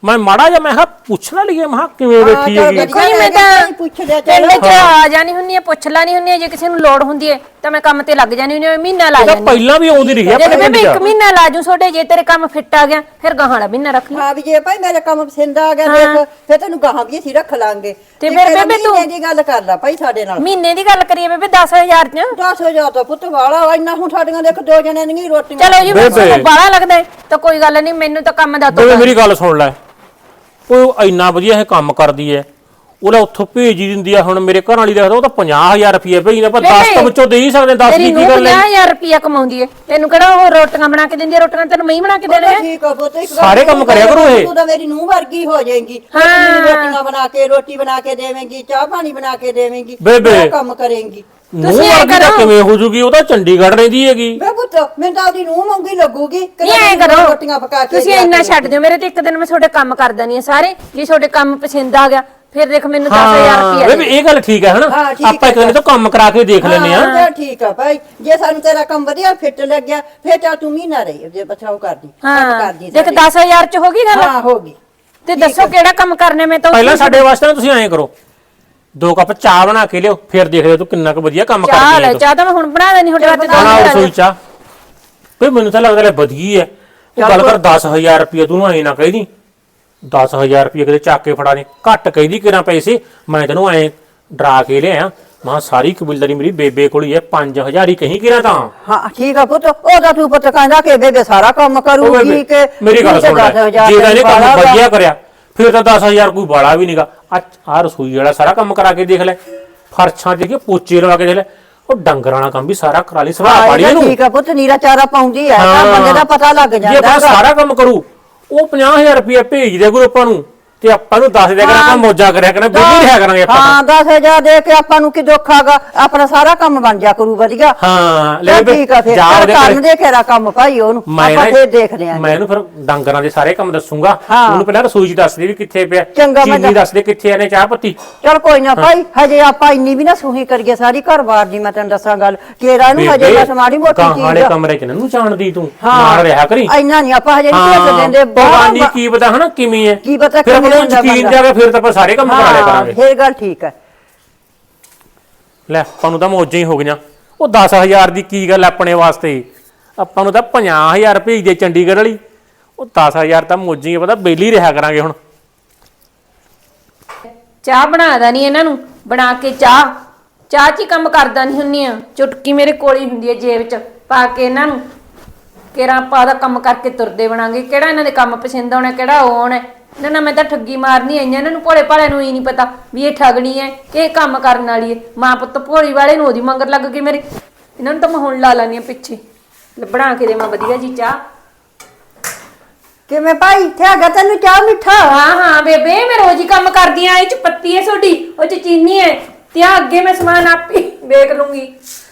ਮੈਂ ਮਾੜਾ ਜਿਹਾ ਮੈਂ ਕਿਹਾ ਪੁੱਛਣਾ ਲਈਏ ਮੈਂ ਕਿਹਾ ਕਿਵੇਂ ਬੈਠੀ ਹੈਗੀ। ਕੋਈ ਮੈਂ ਤਾਂ ਪੁੱਛ ਲਿਆ ਪਿੰਡ ਚੱਲ ਚ ਆ ਜਾਣੀ ਹੁੰਨੀ ਹੈ ਪੁੱਛ ਲਾਣੀ ਹੁੰਨੀ ਹੈ ਜੇ ਕਿਸੇ ਨੂੰ ਲੋੜ ਹੁੰਦੀ ਹੈ ਤਾਂ ਮੈਂ ਕੰਮ ਤੇ ਲੱਗ ਜਾਣੀ ਹੁੰਨੀ ਹੈ ਮਹੀਨਾ ਲਾ ਇਹ ਤਾਂ ਜਾਣੀ ਪਹਿਲਾਂ ਵੀ ਆਉਂਦੀ ਰਹੀ ਆ ਜੇ ਪਿੰਡ ਇੱਕ ਮਹੀਨਾ ਲਾ ਜੂ ਛੋਟੇ ਜੇ ਤੇਰੇ ਕੰਮ ਫਿੱਟ ਆ ਗਿਆ ਫਿਰ ਗਾਹਾਂ ਵਾਲਾ ਮਹੀਨਾ ਰੱਖ ਲਈ ਹਾਂ ਵੀ ਜੇ ਭਾਈ ਮੇਰੇ ਕੰਮ ਪਸੰਦ ਆ ਗਿਆ ਦੇਖ ਫਿਰ ਤੈਨੂੰ ਗਾਹਾਂ ਵੀ ਅਸੀਂ ਰੱਖ ਲਾਂਗੇ। ਤੇ ਫਿਰ ਬੇਬੇ ਤੂੰ- ਮਹੀਨੇ ਦੀ ਗੱਲ ਕਰ ਲੈ ਭਾਈ ਸਾਡੇ ਨਾਲ। ਮਹੀਨੇ ਦੀ ਗੱਲ ਕਰੀਏ ਬੇਬੇ 10000 ਚ। 10000 ਤਾਂ ਪੁੱਤ ਵਾਲਾ ਇੰਨਾ ਹੁਣ ਸਾਡੀਆਂ ਦੇਖ ਦੋ ਜਣੇ ਨਹੀਂ ਰੋਟੀਆਂ। ਚਲੋ ਜੀ ਬੇਬੇ। ਮੈਨੂੰ ਬਾਹਲਾ ਲੱਗਦਾ ਤਾਂ ਕੋਈ ਗੱਲ ਨਹੀਂ ਮੈਨੂੰ ਤਾਂ ਕੰਮ ਦਾ ਤੋੜਾ ਮੇਰੀ ਗੱਲ ਸੁਣ ਲੈ। ਉਹ ਇੰਨਾ ਵਧੀਆ ਇਹ ਕੰਮ ਕਰਦੀ ਐ। ਉਹਲਾ ਉੱਥੋਂ ਭੇਜ ਹੀ ਦਿੰਦੀ ਆ ਹੁਣ ਮੇਰੇ ਘਰ ਵਾਲੀ ਦੇਖਦਾ ਉਹ ਤਾਂ 50000 ਰੁਪਏ ਭੇਜਦਾ ਆਪਾਂ 10 ਤੋਂ ਵਿੱਚੋਂ ਦੇ ਹੀ ਸਕਦੇ 10 ਤੇਰੀ ਦੀ ਨੂੰ ਕੀ ਗੱਲ ਹੈ 50000 ਰੁਪਿਆ ਕਮਾਉਂਦੀ ਏ ਤੈਨੂੰ ਕਿਹੜਾ ਉਹ ਰੋਟੀਆਂ ਬਣਾ ਕੇ ਦਿੰਦੀ ਹੈ ਰੋਟੀਆਂ ਤੈਨੂੰ ਮੈਂ ਹੀ ਬਣਾ ਕੇ ਦੇਣੇ ਆ ਠੀਕ ਆ ਪੁੱਤ ਇੱਕ ਗੱਲ ਸਾਰੇ ਕੰਮ ਕਰਿਆ ਕਰੋ ਇਹ। ਤੂੰ ਤਾਂ ਮੇਰੀ ਨੂੰਹ ਵਰਗੀ ਹੋ ਜਾਏਗੀ। ਮੈਨੂੰ ਰੋਟੀਆਂ ਬਣਾ ਕੇ ਰੋਟੀ ਬਣਾ ਕੇ ਦੇਵੇਂਗੀ ਚਾਹ ਪਾਣੀ ਬਣਾ ਕੇ ਦੇਵੇਂਗੀ। ਬੇਬੇ। ਕੰਮ ਕਰੇਂਗੀ। ਨੂੰ ਤੁਸੀਂ ਐਂ ਵਰਗੀ ਤਾਂ ਕਰੋ। ਕਿਵੇਂ ਹੋ ਜੂਗੀ? ਉਹ ਤਾਂ ਚੰਡੀਗੜ੍ਹ ਰਹਿੰਦੀ ਹੈਗੀ। ਪੁੱਤ ਮੈਨੂੰ ਤਾਂ ਉਹਦੀ ਨੂੰਹ ਮੰਗੀ ਲੱਗੂਗੀ। ਕਿ ਨਹੀਂ ਐ ਕਰੋ ਰੋਟੀਆਂ ਪਕਾ ਕੇ ਤੁਸੀਂ ਇੰਨਾ। ਛੱਡ ਦਿਓ ਮੇਰੇ ਤੇ ਇੱਕ ਦਿਨ ਮੈਂ ਤੁਹਾਡੇ ਕੰਮ ਕਰ ਦਣੀ ਆ ਸਾਰੇ ਜੇ ਤੁਹਾਡੇ ਕੰਮ ਪਸੰਦ ਆ ਗਿਆ ਫਿਰ ਦੇਖ ਮੈਨੂੰ 10000 ਹਾਂ ਰੁਪਿਆ ਬੇਬੇ ਇਹ ਗੱਲ ਠੀਕ ਹੈ ਹਨਾ? ਹਾਂ, ਠੀਕ ਆਪਾਂ ਇੱਕ ਦਿਨ ਤੋਂ ਕੰਮ ਕਰਾ ਕੇ ਦੇਖ ਲੈਨੇ ਆ ਹਾਂ ਚੱਲ ਠੀਕ ਆ ਭਾਈ ਜੇ ਸਾਨੂੰ ਤੇਰਾ ਕੰਮ ਵਧੀਆ ਫਿੱਟ ਲੱਗਿਆ ਫਿਰ ਤਾਂ ਤੂੰ ਮਹੀਨਾ ਰਹੀ ਜੇ ਬਚਾਓ ਕਰਦੀ ਕੰਮ ਹਾਂ ਕਰਦੀ ਦੇਖ 10000 ਚ ਹੋ ਗਈ ਗੱਲ? ਹਾਂ ਹੋਗੀ ਤੇ ਦੱਸੋ ਕਿਹੜਾ ਕੰਮ ਕਰਨੇ ਮੈਂ ਤਾਂ ਪਹਿਲਾਂ ਸਾਡੇ ਵਾਸਤੇ ਨਾ ਤੁਸੀਂ ਐਂ ਕਰੋ ਦੋ ਕੱਪ ਚਾਹ ਬਣਾ ਕੇ ਲਿਓ ਫਿਰ ਦੇਖ ਲਿਓ ਤੂੰ ਕਿੰਨਾ ਕੁ ਵਧੀਆ ਕੰਮ ਚਾਹ ਕਰਦੀ ਹੈ ਚਾਹ ਤਾਂ ਮੈਂ ਹੁਣ ਬਣਾ ਦੇਣੀ ਤੁਹਾਡੇ ਵਾਸਤੇ ਦੋ ਬਣਾ ਮਿੰਟ ਰਸੋਈ ਚਾਹ। ਵੀ ਮੈਨੂੰ ਤਾਂ ਲੱਗਦਾ ਲੈ ਵਧੀਆ ਹੈ ਉਹ ਗੱਲ ਕਰ 10000 ਰੁਪਏ ਤੂੰ ਐਂ ਨਾ ਕਹਿਦੀ। 10000 ਰੁਪਏ ਕਿਤੇ ਚੱਕ ਕੇ ਫੜਾ ਦੇ। ਘੱਟ ਕਹਿਦੀ ਕਿਰਾਂ ਪੈਸੇ? ਮੈਂ ਤੈਨੂੰ ਐਂ ਡਰਾ ਕੇ ਲਿਆ ਮਾਂ ਸਾਰੀ ਕਬੀਲਦਾਰੀ ਮੇਰੀ ਬੇਬੇ ਕੋਲ ਹੀ ਹੈ 5000 ਹੀ ਕਹੀਂ ਕਿਰਾਂ ਤਾਂ। ਹਾਂ ਠੀਕ ਆ ਪੁੱਤ। ਉਹਦਾ ਤੂੰ ਪੁੱਤ ਕਹਿੰਦਾ ਕਿ ਬੇਬੇ ਸਾਰਾ ਕੰਮ ਕਰੂਗੀ ਕਿ ਮੇਰੀ ਗੱਲ ਸੁਣ ਲੈ। ਜੇ ਇਹਨੇ ਕੰਮ ਵਧੀਆ ਕਰਿਆ ਫਿਰ ਤਾਂ 10000 ਕੋਈ ਬਾਲਾ ਵੀ ਨਹੀਂਗਾ ਆ ਰਸੋਈ ਵਾਲਾ ਸਾਰਾ ਕੰਮ ਕਰਾ ਕੇ ਦੇਖ ਲੈ। ਫਰਸ਼ਾਂ ਦੇ ਕੇ ਪੋਚੇ ਲਵਾ ਕੇ ਦੇਖ ਲੈ। ਉਹ ਡੰਗਰਾਂ ਵਾਲਾ ਕੰਮ ਵੀ ਸਾਰਾ ਕਰਾ ਲਈ ਸਵਾਹ ਪਾੜੀ ਇਹਨੂੰ ਠੀਕ ਆ ਪੁੱਤ ਨੀਰਾ ਚਾਰਾ ਪਾਉਂਦੀ ਆ ਤਾਂ। ਬੰਦੇ ਦਾ ਪਤਾ ਲੱਗ ਜੇ ਜਾਂਦਾ ਆਪਾਂ। ਸਾਰਾ ਕੰਮ ਕਰੂ ਉਹ 50000 ਰੁਪਏ ਭੇਜਦੇ ਗੁਰੂ ਆਪਾਂ ਨੂੰ ਤੇ ਆਪਾਂ ਨੂੰ ਦੱਸ ਦਿਆ ਕਰਾਂ ਆਪਾਂ ਮੋਜਾ ਕਰਿਆ ਕਰਾਂ ਬਿਜ਼ੀ ਰਿਹਾ ਕਰਾਂਗੇ ਆਪਾਂ ਹਾਂ 10000 ਦੇ ਕੇ ਆਪਾਂ ਨੂੰ ਕੀ ਦੁੱਖ ਆਗਾ ਆਪਣਾ ਸਾਰਾ ਕੰਮ ਬਣ ਜਾ ਕਰੂ ਵਧੀਆ। ਹਾਂ ਲੈ ਠੀਕ ਆ ਫਿਰ ਘਰੇ। ਦੇ ਖੇਰਾ ਕੰਮ ਭਾਈ ਉਹਨੂੰ ਆਪਾਂ ਨਾ- ਫੇਰ ਦੇਖਦੇ ਆਂ। ਮੈਂ ਇਹਨੂੰ ਫਿਰ ਡੰਗਰਾਂ ਦੇ ਸਾਰੇ ਕੰਮ ਦੱਸੂਗਾ। ਉਹਨੂੰ ਪਹਿਲਾਂ ਰਸੋਈ 'ਚ ਦੱਸ ਦੇ ਵੀ ਕਿੱਥੇ ਪਿਆ ਚੀਨੀ ਦੱਸ- ਦੇ ਕਿੱਥੇ ਆਨੇ ਚਾਹ ਪੱਤੀ। ਚਲ ਕੋਈ ਨਾ ਭਾਈ ਹਜੇ ਆਪਾਂ ਇੰਨੀ ਵੀ ਨਾ ਸੂਹੀ ਕਰੀਏ ਸਾਰੀ ਘਰ-ਬਾਰ ਦੀ ਮੈਂ ਤੈਨੂੰ ਦੱਸਾਂ ਗੱਲ। ਕੇਰਾ ਨੂੰ ਹਜੇ ਬਸ ਮਾੜੀ ਮੋਟੀ ਚੀਜ਼ ਆ। ਕਮਰੇ 'ਚ ਨਨੂੰ ਜਾਣਦੀ ਤੂੰ ਨਾਲ ਰਿਹਾ ਕਰੀ। ਇੰਨਾ ਨਹੀਂ ਆਪਾਂ ਹਜੇ ਨਹੀਂ ਭੇਜ ਦਿੰਦੇ ਦੀ ਕੀ ਪਤਾ ਹਨਾ ਕਿਵੇਂ ਹੈ ਕੀ ਪਤਾ ਹੁੰਦਾ ਯਕੀਨ। ਜਾਗਾ ਫਿਰ ਤਾਂ ਆਪਾਂ ਸਾਰੇ ਕੰਮ ਕਰਾ ਲਿਆ ਹਾਂ ਕਰਾਂਗੇ। ਫੇਰ ਗੱਲ ਠੀਕ ਹੈ। ਲੈ ਆਪਾਂ ਨੂੰ ਤਾਂ ਮੌਜਾਂ ਹੀ ਹੋ ਗਈਆਂ। ਉਹ 10000 ਦੀ ਕੀ ਗੱਲ ਆਪਣੇ ਵਾਸਤੇ? ਆਪਾਂ ਨੂੰ ਤਾਂ 50000 ਭੇਜਦੇ ਚੰਡੀਗੜ੍ਹ ਵਾਲੀ। ਉਹ 10000 ਤਾਂ ਮੌਜਾਂ ਹੀ ਆ, ਪਤਾ ਬੇਲੀ ਰਿਹਾ ਕਰਾਂਗੇ ਹੁਣ। ਚਾਹ ਬਣਾਦਾ ਨਹੀਂ ਇਹਨਾਂ ਨੂੰ ਬਣਾ ਕੇ ਚਾਹ। ਚਾਹ 'ਚ ਹੀ ਕੰਮ ਕਰਦਾ ਨਹੀਂ ਹੁੰਨੀ ਆ। ਚੁਟਕੀ ਮੇਰੇ ਕੋਲ ਹੀ ਹੁੰਦੀ ਹੈ ਜੇਬ 'ਚ ਪਾ ਕੇ ਇਹਨਾਂ ਨੂੰ। ਕਿਹੜਾ ਆਪਾਂ ਦਾ ਕੰਮ ਕਰਕੇ ਤੁਰਦੇ ਬਣਾਂਗੇ। ਕਿਹੜਾ ਇਹਨਾਂ ਦੇ ਕੰਮ ਪਸੰਦ ਆਉਣਾ ਕਿਹੜਾ ਉਹ ਆਉਣਾ। ਇਹਨਾਂ ਨਾਲ ਮੈਂ ਤਾਂ ਠੱਗੀ ਮਾਰਨੀ ਆਈਆਂ ਇਹਨਾਂ ਨੂੰ ਭੋਲੇ ਭਾਲੇ ਨੂੰ ਹੀ ਨਹੀਂ ਪਤਾ ਵੀ ਇਹ ਠੱਗਣੀ ਹੈ ਕਿ ਇਹ ਕੰਮ ਕਰਨ ਵਾਲੀ ਹੈ। ਮਾਂ ਪੁੱਤ ਭੋਲੀ ਵਾਲੇ ਨੂੰ ਉਹਦੀ ਮੰਗਰ ਲੱਗ ਗਈ ਮੇਰੇ। ਇਹਨਾਂ ਨੂੰ ਤਾਂ ਮੈਂ ਹੁਣ ਲਾ ਲਾਨੀ ਆ ਪਿੱਛੇ। ਲੈ ਬਣਾ ਕੇ ਦੇਵਾਂ ਵਧੀਆ ਜੀ ਚਾਹ। ਕਿਵੇਂ ਭਾਈ? ਇੱਥੇ ਹੈਗਾ ਤੈਨੂੰ ਚਾਹ ਮਿੱਠਾ? ਹਾਂ ਹਾਂ ਬੇਬੇ ਮੈਂ ਰੋਜ਼ ਹੀ ਕੰਮ ਕਰਦੀ ਆ। ਇਹ ਚ ਪੱਤੀ ਹੈ ਤੁਹਾਡੀ ਉਹ ਚ ਚੀਨੀ ਹੈ। ਤੇ ਆਹ ਅੱਗੇ ਮੈਂ ਸਮਾਨ ਆਪੇ ਵੇਖ ਲੂੰਗੀ।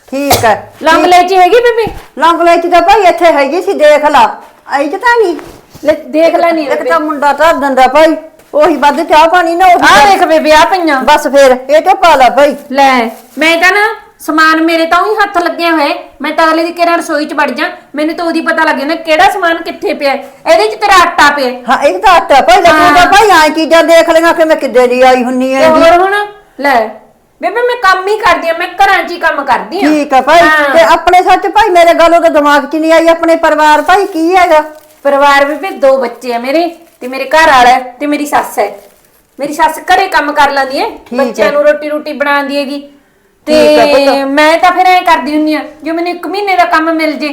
ਠੀਕ ਹੈ। ਲੰਗ ਲੈਚੀ ਹੈਗੀ ਬੇਬੇ? ਲੰਗ ਲੈ ਤਾਂ ਭਾਈ ਇੱਥੇ ਹੈਗੀ ਸੀ ਦੇਖ ਲਾ। ਆਈ ਚ ਤਾਂ ਨਹੀਂ। ਲੈ ਦੇਖ ਲੈਣੀ ਇੱਕ ਤਾਂ ਮੁੰਡਾ ਧਰ ਦਿੰਦਾ ਭਾਈ। ਉਹੀ ਵੱਧ ਚਾਹ ਪਾਣੀ ਨਾ ਆ ਉਹੀ ਦੇਖ ਬੇਬੇ ਆ ਪਈਆਂ। ਬਸ ਫੇਰ ਇਹ ਤੇ ਪਾ ਲਾ ਭਾਈ? ਲੈ ਮੈਂ ਤਾਂ ਨਾ ਸਮਾਨ ਮੇਰੇ ਤਾਂ ਹੀ ਹੱਥ ਲੱਗਿਆ ਹੋਇਆ। ਹੈ। ਮੈਂ ਤਾਂ ਅਗਲੇ ਦੀ ਕਿਹੜਾ ਰਸੋਈ ਚ ਵੜ ਜਾ ਮੈਨੂੰ ਤਾਂ ਉਹਦੀ ਪਤਾ ਲੱਗ ਜਾਂਦਾ ਕਿਹੜਾ ਸਮਾਨ ਕਿੱਥੇ ਪਿਆ ਹੈ। ਇਹਦੇ ਚ ਤੇਰਾ ਆਟਾ ਪਿਆ ਹੈ। ਹਾਂ ਇੱਕ ਤਾਂ ਆਟਾ ਭਾਈ ਲੱਗੂ ਤਾਂ ਭਾਈ ਆਈ ਚੀਜ਼ਾਂ ਦੇਖ ਲਈਆਂ ਕਿ ਮੈਂ ਕਿੱਦੇ ਦੀ ਆਈ ਹੁੰਨੀ ਤੇ ਐ ਹੋਰ ਹੁਣ ਲੈ ਬੇਬੇ ਮੈਂ ਕੰਮ ਹੀ ਕਰਦੀ ਆ ਮੈਂ ਘਰਾਂ 'ਚ ਹੀ ਕੰਮ ਕਰਦੀ ਆ ਠੀਕ ਆ ਭਾਈ ਹਾਂ। ਤੇ ਆਪਣੇ ਸੱਚ ਭਾਈ ਮੇਰੇ ਗੱਲ ਉਹਦੇ ਦਿਮਾਗ 'ਚ ਨਹੀਂ ਆਈ ਆਪਣੇ ਪਰਿਵਾਰ ਭਾਈ ਕੀ ਹੈਗਾ? ਪਰਿਵਾਰ ਵਿੱਚ ਵੀ ਦੋ ਬੱਚੇ ਆ ਮੇਰੇ ਤੇ ਮੇਰੇ ਘਰ ਵਾਲਾ ਹੈ ਤੇ ਮੇਰੀ ਸੱਸ ਹੈ ਮੇਰੀ ਸੱਸ ਘਰੇ ਕੰਮ ਕਰ ਲੈਂਦੀ ਹੈ ਠੀਕ ਬੱਚਿਆਂ। ਨੂੰ ਰੋਟੀ ਰੋਟੀ ਬਣਾਉਂਦੀ ਹੈਗੀ ਠੀਕ ਹੈ ਤੇ ਪੁੱਤ। ਮੈਂ ਤਾਂ ਫਿਰ ਐ ਕਰਦੀ ਹੁੰਨੀ ਆ ਜੋ ਮੈਨੂੰ ਇੱਕ ਮਹੀਨੇ ਦਾ ਕੰਮ ਮਿਲ ਜੇ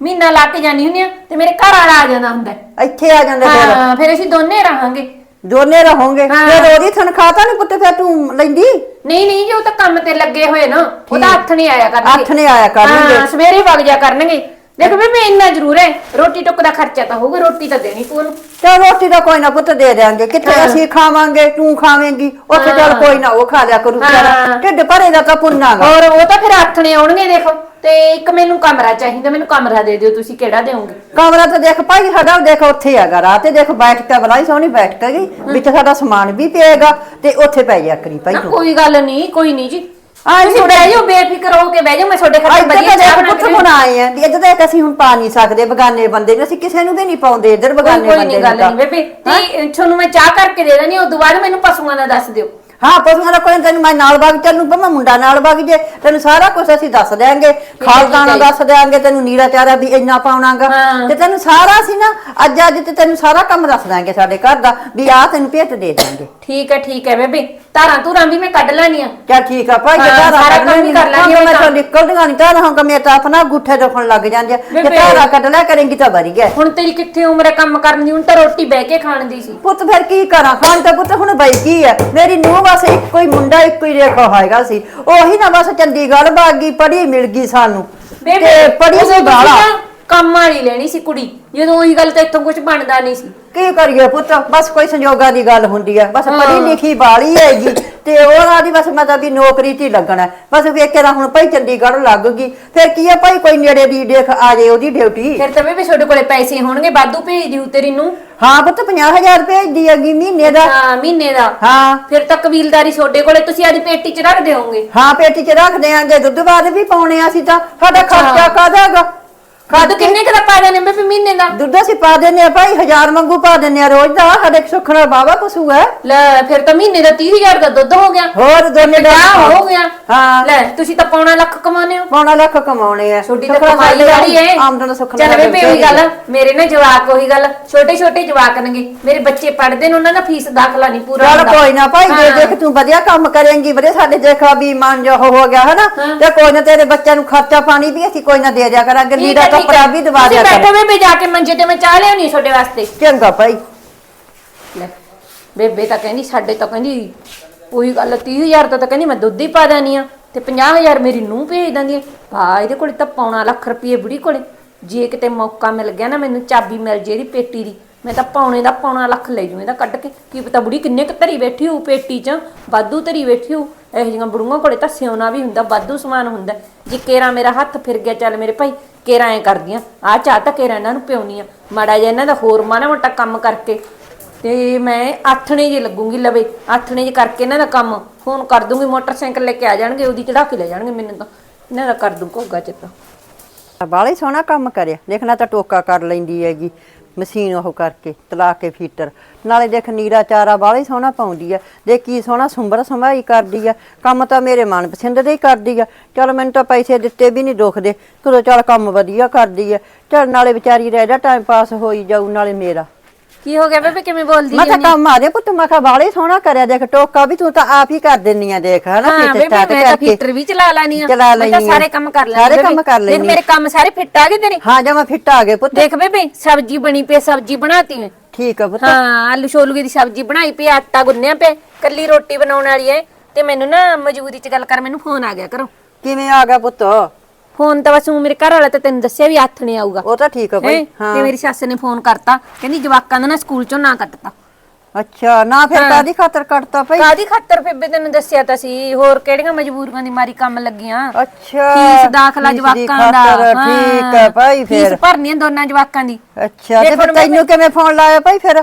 ਮਹੀਨਾ ਲਾ ਕੇ ਜਾਣੀ ਹੁੰਨੀ ਆ ਤੇ ਮੇਰੇ ਘਰ ਵਾਲਾ ਆ ਜਾਂਦਾ ਹੁੰਦਾ ਹੈ। ਇੱਥੇ ਆ ਜਾਂਦੇ ਫਿਰ ਹਾਂ ਫਿਰ ਅਸੀਂ ਦੋਨੇ ਰਹਾਂਗੇ ਦੋਨੇ ਰਹੋਗੇ ਹਾਂ। ਫਿਰ ਉਹਦੀ ਤਨਖਾਹ ਤਾਂ ਨਹੀਂ ਪੁੱਤ ਫਿਰ ਤੂੰ ਲੈਂਦੀ ਨਹੀਂ ਨਹੀਂ ਜੀ ਉਹ ਤਾਂ ਕੰਮ ਤੇ ਲੱਗੇ ਹੋਏ ਨਾ ਉਹ ਤਾਂ ਹੱਥ ਨਹੀਂ ਆਇਆ ਕਰਨਗੇ ਹੱਥ ਨਹੀਂ ਆਇਆ ਕਰਨਗੇ। ਹਾਂ ਸਵੇਰੇ ਵਗ ਜਾ ਕਰਨਗੇ ਦੇਖੋ ਬੇਬੇ ਇੰਨਾ ਜ਼ਰੂਰ ਹੈ ਰੋਟੀ ਟੁੱਕ ਦਾ ਖਰਚਾ ਤਾਂ ਹੋਊਗਾ ਰੋਟੀ ਤਾਂ ਦੇਣੀ ਉਹਨੂੰ ਤੇ ਰੋਟੀ ਦਾ ਕੋਈ ਨਾ ਪੁੱਤ ਦੇ ਦਿਆਂਗੇ ਕਿੱਥੇ ਹਾਂ। ਅਸੀਂ ਖਾਵਾਂਗੇ ਤੂੰ ਖਾਵੇਂਗੀ ਉੱਥੇ ਚੱਲ ਹਾਂ। ਕੋਈ ਨਾ ਉਹ ਖਾ ਲਿਆ ਕਰੂ ਵਿਚਾਰਾ ਹਾਂ। ਢਿੱਡ ਭਰੇ ਦਾ ਤਾਂ ਪੁੰਨਾਗਾ ਔਰ ਉਹ ਤਾਂ ਫਿਰ ਆਥਣੇ ਆਉਣਗੇ ਦੇਖੋ। ਤੇ ਇੱਕ ਮੈਨੂੰ ਕਮਰਾ ਚਾਹੀਦਾ ਮੈਨੂੰ ਕਮਰਾ ਦੇ ਦਿਓ ਤੁਸੀਂ ਕਿਹੜਾ ਦਿਓਗੇ? ਕਮਰਾ ਤਾਂ ਦੇਖ ਭਾਈ ਸਾਡਾ ਦੇਖ ਉੱਥੇ ਹੈਗਾ ਰਾਤ ਤੇ। ਦੇਖ ਬੈਠ ਕੇ ਬਲਾਈ ਸੋਹਣੀ ਬੈਠ ਗਈ ਵਿੱਚ ਸਾਡਾ ਸਮਾਨ ਵੀ ਪਏਗਾ ਤੇ ਉੱਥੇ ਪੈ ਜਾ ਕਰੀ ਭਾਈ ਨਾ ਤੂੰ। ਕੋਈ ਗੱਲ ਨਹੀਂ ਕੋਈ ਨਹੀਂ ਜੀ। ਆ ਤੁਸੀਂ ਬਹਿ ਜਾਓ ਬੇਫਿਕਰ ਹੋ ਕੇ ਬਹਿ ਜਾਓ ਮੈਂ ਤੁਹਾਡੇ ਖਾਤੇ ਇੱਥੇ ਵਧੀਆ ਤਾਂ ਚਾਹ ਦੇਖ ਬਣਾ ਪੁੱਤ ਕੇ ਹੁਣ ਆਏ ਆ। ਇੱਧਰ ਦੇਖ ਅਸੀਂ ਹੁਣ ਪਾ ਨਹੀਂ ਸਕਦੇ ਬਗਾਨੇ ਬੰਦੇ ਨੂੰ। ਅਸੀਂ ਕਿਸੇ ਨੂੰ ਵੀ ਨਹੀਂ ਪਾਉਂਦੇ ਇੱਧਰ ਬਗਾਨੇ ਕੋਈ ਬੰਦੇ ਨਹੀਂ ਨੂੰ ਗੱਲ ਤਾਂ। ਨਹੀਂ ਬੇਬੇ। ਤੇ ਤੁਹਾਨੂੰ ਮੈਂ ਚਾਹ ਕਰਕੇ ਦੇ ਦੇਣੀ ਉਸ ਤੋਂ ਬਾਅਦ ਮੈਨੂੰ ਪਸ਼ੂਆਂ ਦਾ ਦੱਸ ਦਿਓ। ਹਾਂ ਪਸ਼ੂਆਂ ਦਾ ਕੋਈ ਨੀ, ਤੈਨੂੰ ਮੈਂ ਨਾਲ ਵਗ ਚੱਲੂ ਮੈਂ ਮੁੰਡਾ ਨਾਲ ਵਗ ਜੇ। ਤੈਨੂੰ ਸਾਰਾ ਕੁਝ ਅਸੀਂ ਦੱਸ ਦਿਆਂਗੇ। ਖਾਲ ਠੀਕ ਦਾਣਾ ਹੈ। ਦੱਸ ਦਿਆਂਗੇ ਤੈਨੂੰ ਨੀਰਾ ਚਾਰਾ ਵੀ ਇੰਨਾ ਪਾਉਣਾਗਾ। ਤੇ ਤੈਨੂੰ ਸਾਰਾ ਅਸੀਂ ਨਾ ਅੱਜ ਅੱਜ ਤੇ ਤੈਨੂੰ ਸਾਰਾ ਕੰਮ ਦੱਸ ਦਿਆਂਗੇ ਸਾਡੇ ਘਰ ਦਾ ਵੀ ਆਹ ਤੈਨੂੰ ਭੇਤ ਦੇ ਦਿਆਂਗੇ। ਠੀਕ ਹੈ ਠੀਕ ਹੈ ਬੇਬੇ। ਧਾਰਾਂ ਧੂਰਾਂ ਵੀ ਮੈਂ ਕੱਢ ਲੈਣੀ ਆ ਚੱਲ ਠੀਕ ਆ ਭਾਈ ਜੇ ਸਾਰਾ ਕੰਮ ਹੀ ਕਰ ਲਾਂਗੇ ਮੈਂ ਤਾਂ। ਨਿਕਲਦੀਆਂ ਨਹੀਂ ਤਾਂ ਹਾਂ ਮੈਂ ਤਾਂ ਆਪਣਾ ਗੁੱਠੇ ਦੁਖਣ ਲੱਗ ਜਾਂਦੇ ਆ ਜੇ। ਤਾਰਾ ਕੱਢ ਲਿਆ ਕਰੇਂਗੀ ਤਾਂ ਬਰੀ ਗਿਆ ਹੁਣ ਤੇਰੀ ਕਿੱਥੇ ਉਮਰ ਹੈ ਕੰਮ ਕਰਨ ਦੀ? ਹੁਣ ਤਾਂ ਰੋਟੀ ਬਹਿ ਕੇ ਖਾਣ ਦੀ ਸੀ। ਪੁੱਤ ਫਿਰ ਕੀ ਕਰਾਂ? ਖਾਣ ਤਾਂ ਪੁੱਤ ਹੁਣ ਬਈ ਕੀ ਹੈ? ਮੇਰੀ ਨੂੰਹ ਬਸ ਇੱਕੋ ਹੀ ਮੁੰਡਾ ਇੱਕੋ ਹੀ ਰੇਖਾ ਹੈਗਾ ਸੀ। ਉਹੀ ਨਾ ਬਸ ਚੰਡੀਗੜ੍ਹ ਭਾਗੀ ਪੜ੍ਹੀ ਮਿਲ ਗਈ ਸਾਨੂੰ। ਤੇ ਪੜ੍ਹੀ ਉਦੋਂ ਸੀ ਤੁਸੀਂ ਬਾਲਾ ਨਾ ਕੰਮ ਵਾਲੀ ਲੈਣੀ ਸੀ ਕੁੜੀ। ਜਦੋਂ ਉਹੀ ਗੱਲ ਤਾਂ ਇੱਥੋਂ ਕੁਝ ਬਣਦਾ ਨਹੀਂ ਸੀ। ਕੀ ਕਰੀਏ ਪੁੱਤ? ਬਸ ਕੋਈ ਸੰਜੋਗਾਂ ਦੀ ਗੱਲ ਹੁੰਦੀ ਹੈ। ਬਸ ਹਾਂ। ਪੜ੍ਹੀ ਲਿਖੀ ਬਾਲੀ ਹੈਗੀ। ਤੇ ਉਹਨਾਂ ਦੀ ਬਸ ਮੈਂ ਤਾਂ ਵੀ ਨੌਕਰੀ ਤੇ ਹੀ ਲੱਗਣਾ। ਹੈ। ਬਸ ਵੇਖ ਨਾ ਹੁਣ ਭਾਈ ਚੰਡੀਗੜ੍ਹ ਲੱਗ ਗਈ। ਫਿਰ ਕੀ ਹੈ ਭਾਈ ਕੋਈ ਨੇੜੇ ਦੀ ਦੇਖ ਆ ਜੇ ਉਹਦੀ ਡਿਊਟੀ। ਫਿਰ ਤਾਂ ਬੇਬੇ ਤੁਹਾਡੇ ਕੋਲੇ ਪੈਸੇ ਹੋਣਗੇ ਵਾਧੂ ਭੇਜ ਦਿਓ ਤੇਰੀ ਨੂੰ। ਹਾਂ ਪੁੱਤ 50000 ਭੇਜਦੀ ਹੈਗੀ ਮਹੀਨੇ ਦਾ। ਹਾਂ ਮਹੀਨੇ ਦਾ। ਹਾਂ। ਫਿਰ ਤਾਂ ਕਬੀਲਦਾਰੀ ਤੁਹਾਡੇ ਕੋਲੇ ਤੁਸੀਂ ਆਦੀ ਪੇਟੀ 'ਚ ਰੱਖ ਦਿਓਗੇ ਹਾਂ ਪੇਟੀ 'ਚ ਰੱਖ ਦਿਆਂਗੇ ਦੁੱਧ ਬਾਦ ਵੀ ਪਾਉਣੇ ਆ ਅਸੀਂ ਤਾਂ। ਸਾਡਾ ਖਰਚਾ ਕਾਹਦਾਗਾ ਖਾਦ ਕਿੰਨੇ ਕੁ ਦਾ ਪਾ ਦੇਣੇ ਬੇਬੇ ਮਹੀਨੇ ਦਾ? ਦੁੱਧ ਅਸੀਂ ਪਾ ਦਿੰਨੇ ਆ ਭਾਈ ਹਜ਼ਾਰ ਮੰਗੂ ਪਾ ਦਿੰਨੇ ਆ ਰੋਜ਼ ਦਾ ਸਾਡੇ ਸੁਖਣਾ ਬਾਵਾ ਪਸ਼ੂ ਹੈ। ਲੈ ਫਿਰ ਤਾਂ ਮਹੀਨੇ ਦਾ 30000 ਦਾ ਦੁੱਧ ਹੋ ਗਿਆ। ਹੋਰ ਦੋਨੇ ਦਾ ਪੰਜਾਹ ਹੋ ਗਿਆ। ਹਾਂ। ਲੈ ਤੁਸੀਂ ਤਾਂ ਪੌਣਾ ਲੱਖ ਕਮਾਉਂਦੇ ਹੋ। ਪੌਣਾ ਲੱਖ ਕਮਾਉਣੇ ਆ। ਛੋਟੀ ਤਾਂ ਸੁੱਖਣਾ ਕਮਾਈ ਸਾਡੇ ਵਾਲੀ ਏ ਆਮਦਨ ਸੁਖਣਾ ਚੱਲ ਬੇਬੇ ਉਹੀ ਗੱਲ ਮੇਰੇ ਨਾਲ ਜਵਾਕ ਉਹੀ ਗੱਲ ਛੋਟੇ ਛੋਟੇ ਜਵਾਕ ਨੇਗੇ। ਮੇਰੇ ਬੱਚੇ ਪੜ੍ਹਦੇ ਨੇ ਉਹਨਾਂ ਦਾ ਫੀਸ ਦਾਖਲਾ ਨਹੀਂ ਪੂਰਾ ਚੱਲ ਹੁੰਦਾ। ਕੋਈ ਨਾ ਭਾਈ ਜੇ ਹਾਂ। ਦੇਖ ਤੂੰ ਵਧੀਆ ਕੰਮ ਕਰੇਂਗੀ ਵਧੀਆ ਸਾਡੇ ਦੇਖਾ ਵੀ ਮਨ ਜੋ ਹੋ ਗਿਆ ਹਨਾ? ਹਾਂ। ਤੇ ਕੋਈ ਨਾ ਤੇਰੇ ਬੱਚਿਆਂ ਨੂੰ ਖਰਚਾ ਪਾਣੀ ਵੀ ਅਸੀਂ ਕੋਈ ਨਾ ਦੇ ਦਿਆ ਕਰਾਂਗੇ ਠੀਕ ਹੈ, ਠੀਕ ਕੱਪੜਾ ਹੈ। ਵੀ ਦਵਾ ਤੁਸੀਂ ਦਿਆ ਬੈਠੋ ਕਰਾਂਗੇ ਬੇਬੇ ਜਾ ਕੇ ਮੰਜੇ ਤੇ ਮੈਂ ਚਾਹ ਲਿਆਉਣੀ ਤੁਹਾਡੇ ਵਾਸਤੇ। ਚੰਗਾ ਭਾਈ। ਲੈ ਬੇਬੇ ਤਾਂ ਕਹਿੰਦੀ ਸਾਡੇ ਤਾਂ ਕਹਿੰਦੀ ਉਹੀ ਗੱਲ 30000 ਤਾਂ ਤਾਂ ਕਹਿੰਦੀ ਮੈਂ ਦੁੱਧ ਹੀ ਪਾ ਦਾਨੀ ਆ ਤੇ 50000 ਮੇਰੀ ਨੂੰ ਭੇਜ ਦਿੰਦੀ ਆ। ਭਾ ਇਹਦੇ ਕੋਲੇ ਤਾਂ ਪੌਣਾ ਲੱਖ ਰੁਪਏ ਬੁੜੀ ਕੋਲੇ। ਜੇ ਕਿਤੇ ਮੌਕਾ ਮਿਲ ਗਿਆ ਨਾ ਮੈਨੂੰ ਚਾਬੀ ਮਿਲ ਜੇ ਇਹਦੀ ਪੇਟੀ ਦੀ ਮੈਂ ਤਾਂ ਪੌਣੇ ਦਾ ਪੌਣਾ ਲੱਖ ਲੈ ਜੂ ਇਹਦਾ ਕੱਢ ਕੇ। ਕੀ ਪਤਾ ਬੁੜੀ ਕਿੰਨੇ ਕੁ ਧਰੀ ਬੈਠੀ ਹੋਊ ਪੇਟੀ 'ਚ ਵਾਧੂ ਧਰੀ ਬੈਠੀ ਹੋਊ। ਇਹੋ ਜਿਹੀਆਂ ਬੁੜੀਆਂ ਕੋਲੇ ਤਾਂ ਸਿਉਣਾ ਵੀ ਹੁੰਦਾ ਵਾਧੂ ਸਮਾਨ ਹੁੰਦਾ। ਜੇ ਕੇਰਾ ਮੇਰਾ ਹੱਥ ਫਿਰ ਗਿਆ ਚੱਲ ਮੇਰੇ ਭਾਈ ਕੇਰਾ ਐ ਕਰਦੀਆਂ। ਆ ਚਾਹ ਤਾਂ ਕੇਰਾ ਇਹਨਾਂ ਨੂੰ ਪਿਉਣੀ ਆ। ਮਾੜਾ ਜਿਹਾ ਇਹਨਾਂ ਦਾ ਹੋਰ ਮਾੜਾ ਮੋਟਾ ਕੰਮ ਕਰਕੇ। ਤੇ ਮੈਂ ਆਥਣੇ ਜੇ ਲੱਗੂਗੀ ਲਵੇ। ਆਥਣੇ ਜੇ ਕਰਕੇ ਇਹਨਾਂ ਦਾ ਕੰਮ। ਫੋਨ ਕਰ ਦੂੰਗੀ, ਮੋਟਰਸਾਈਕਲ ਲੈ ਕੇ ਆ ਜਾਣਗੇ, ਉਹਦੀ ਚੜਾ ਕੇ ਲੈ ਜਾਣਗੇ ਮੈਨੂੰ ਤਾਂ। ਇਹਨਾਂ ਦਾ ਕਰ ਦੂੰ ਘੋਗਾ ਚਿੱਤਾ। ਬਾਲੇ ਸੋਹਣਾ ਕੰਮ ਕਰਿਆ। ਦੇਖਣਾ ਤਾਂ ਟੋਕਾ ਕਰ ਲੈਂਦੀ ਹੈਗੀ। ਮਸ਼ੀਨ ਉਹ ਕਰਕੇ, ਤਲਾ ਕੇ ਫੀਟਰ। ਨਾਲੇ ਦੇਖ, ਨੀਰਾ ਚਾਰਾ ਬਾਲੇ ਸੋਹਣਾ ਪਾਉਂਦੀ ਆ। ਦੇਖ, ਕੀ ਸੋਹਣਾ ਸੁੰਬਰ ਸੰਭਾਈ ਕਰਦੀ ਆ। ਕੰਮ ਤਾਂ ਮੇਰੇ ਮਨ ਮਨਪਸੰਦ ਦੇ ਹੀ ਕਰਦੀ ਆ। ਚਲ ਮੈਨੂੰ ਤਾਂ ਪੈਸੇ ਦਿੱਤੇ ਵੀ ਨਹੀਂ ਦੁਖਦੇ। ਕਦੋਂ ਚਲ ਕੰਮ ਵਧੀਆ ਕਰਦੀ ਆ। ਚਲ ਨਾਲੇ ਵਿਚਾਰੀ ਰਹਿ ਜਾ ਟਾਈਮ ਪਾਸ ਹੋਈ ਜਾਊ, ਨਾਲੇ ਮੇਰਾ। ਕੀ ਹੋ ਗਿਆ ਬੇਬੇ? ਕਿਵੇਂ ਬੋਲਦੀ ਮੈਂ ਤਾਂ ਕੰਮ ਆ ਦੇ ਪੁੱਤ ਮੈਂ ਕਿਹਾ ਬਾਲੇ ਸੋਹਣਾ ਕਰਿਆ ਦੇਖ ਟੋਕਾ ਵੀ ਤੂੰ ਤਾਂ ਆਪ ਹੀ ਕਰ ਦਿੰਨੀ ਆ ਦੇਖ ਹਨਾ ਹਾਂ ਫਿੱਟ ਬੇਬੇ ਮੈਂ ਤਾਂ। ਫਿੱਟਰ ਵੀ ਚਲਾ ਲੈਣੀ ਆ। ਚਲਾ ਮੈਂ ਤਾਂ। ਸਾਰੇ ਕੰਮ ਕਰ ਲੈਣੀ ਸਾਰੇ ਕੰਮ ਕਰ ਲੈਨੀ ਆ। ਮੇਰੇ ਕੰਮ ਸਾਰੇ ਫਿੱਟ ਆ ਗਏ ਤੇਰੇ? ਹਾਂ ਜਮਾ ਫਿੱਟ ਆ ਗਏ ਪੁੱਤ। ਦੇਖ ਬੇਬੇ ਸਬਜ਼ੀ ਬਣੀ ਪਈ ਸਬਜ਼ੀ ਬਣਾਤੀ ਮੈਂ। ਠੀਕ ਆ ਪੁੱਤ। ਹਾਂ ਆਲੂ ਛੋਲੂਗੇ ਦੀ ਸਬਜ਼ੀ ਬਣਾਈ ਪਈ ਆਟਾ ਗੁੰਨਿਆ ਪਿਆ ਕੱਲੀ ਰੋਟੀ ਬਣਾਉਣ ਵਾਲੀ ਐ। ਤੇ ਮੈਨੂੰ ਨਾ ਮਜਬੂਰੀ 'ਚ ਗੱਲ ਕਰ ਮੈਨੂੰ ਫੋਨ ਆ ਗਿਆ ਕਰੋ। ਕਿਵੇਂ ਆ ਗਿਆ ਪੁੱਤ? ਫੋਨ ਤਾਂ ਬਸ ਮੇਰੇ ਘਰ ਵਾਲਾ ਤਾਂ ਤੈਨੂੰ ਦੱਸਿਆ ਵੀ ਹੱਥ ਨਹੀਂ ਆਊਗਾ। ਉਹ ਤਾਂ ਠੀਕ ਆ ਹੈਂ? ਭਾਈ ਹਾਂ। ਤੇ ਮੇਰੀ ਸੱਸ ਨੇ ਫੋਨ ਕਰਤਾ। ਕਹਿੰਦੀ ਜਵਾਕਾਂ ਦਾ ਨਾ ਸਕੂਲ ਚੋਂ ਨਾ ਕੱਟਤਾ। ਅੱਛਾ ਨਾ ਫਿਰ ਕਾਦੀ ਖਾਤਰ ਕੱਟਤਾ ਭਾਈ? ਕਾਦੀ ਖਾਤਰ ਫੇਬੇ ਤੈਨੂੰ ਦੱਸਿਆ ਤਾਂ ਸੀ। ਹੋਰ ਕਿਹੜੀਆਂ ਮਜਬੂਰੀਆਂ ਦੀ ਮਾਰੀ ਕੰਮ ਲੱਗੀਆਂ? ਅੱਛਾ ਫੀਸ ਦਾਖਲਾ ਫੀਸ ਦੀ ਜਵਾਕਾਂ ਦਾ। ਖਾਤਰ, ਹਾਂ। ਠੀਕ ਹੈ ਭਾਈ ਫੀਸ ਫਿਰ। ਭਰਨੀ ਆ ਦੋਨਾਂ ਜਵਾਕਾਂ ਦੀ। ਅੱਛਾ ਤੇ ਫਿਰ ਤੈਨੂੰ ਕਿਵੇਂ ਫੋਨ ਲਾਇਆ ਭਾਈ ਫਿਰ?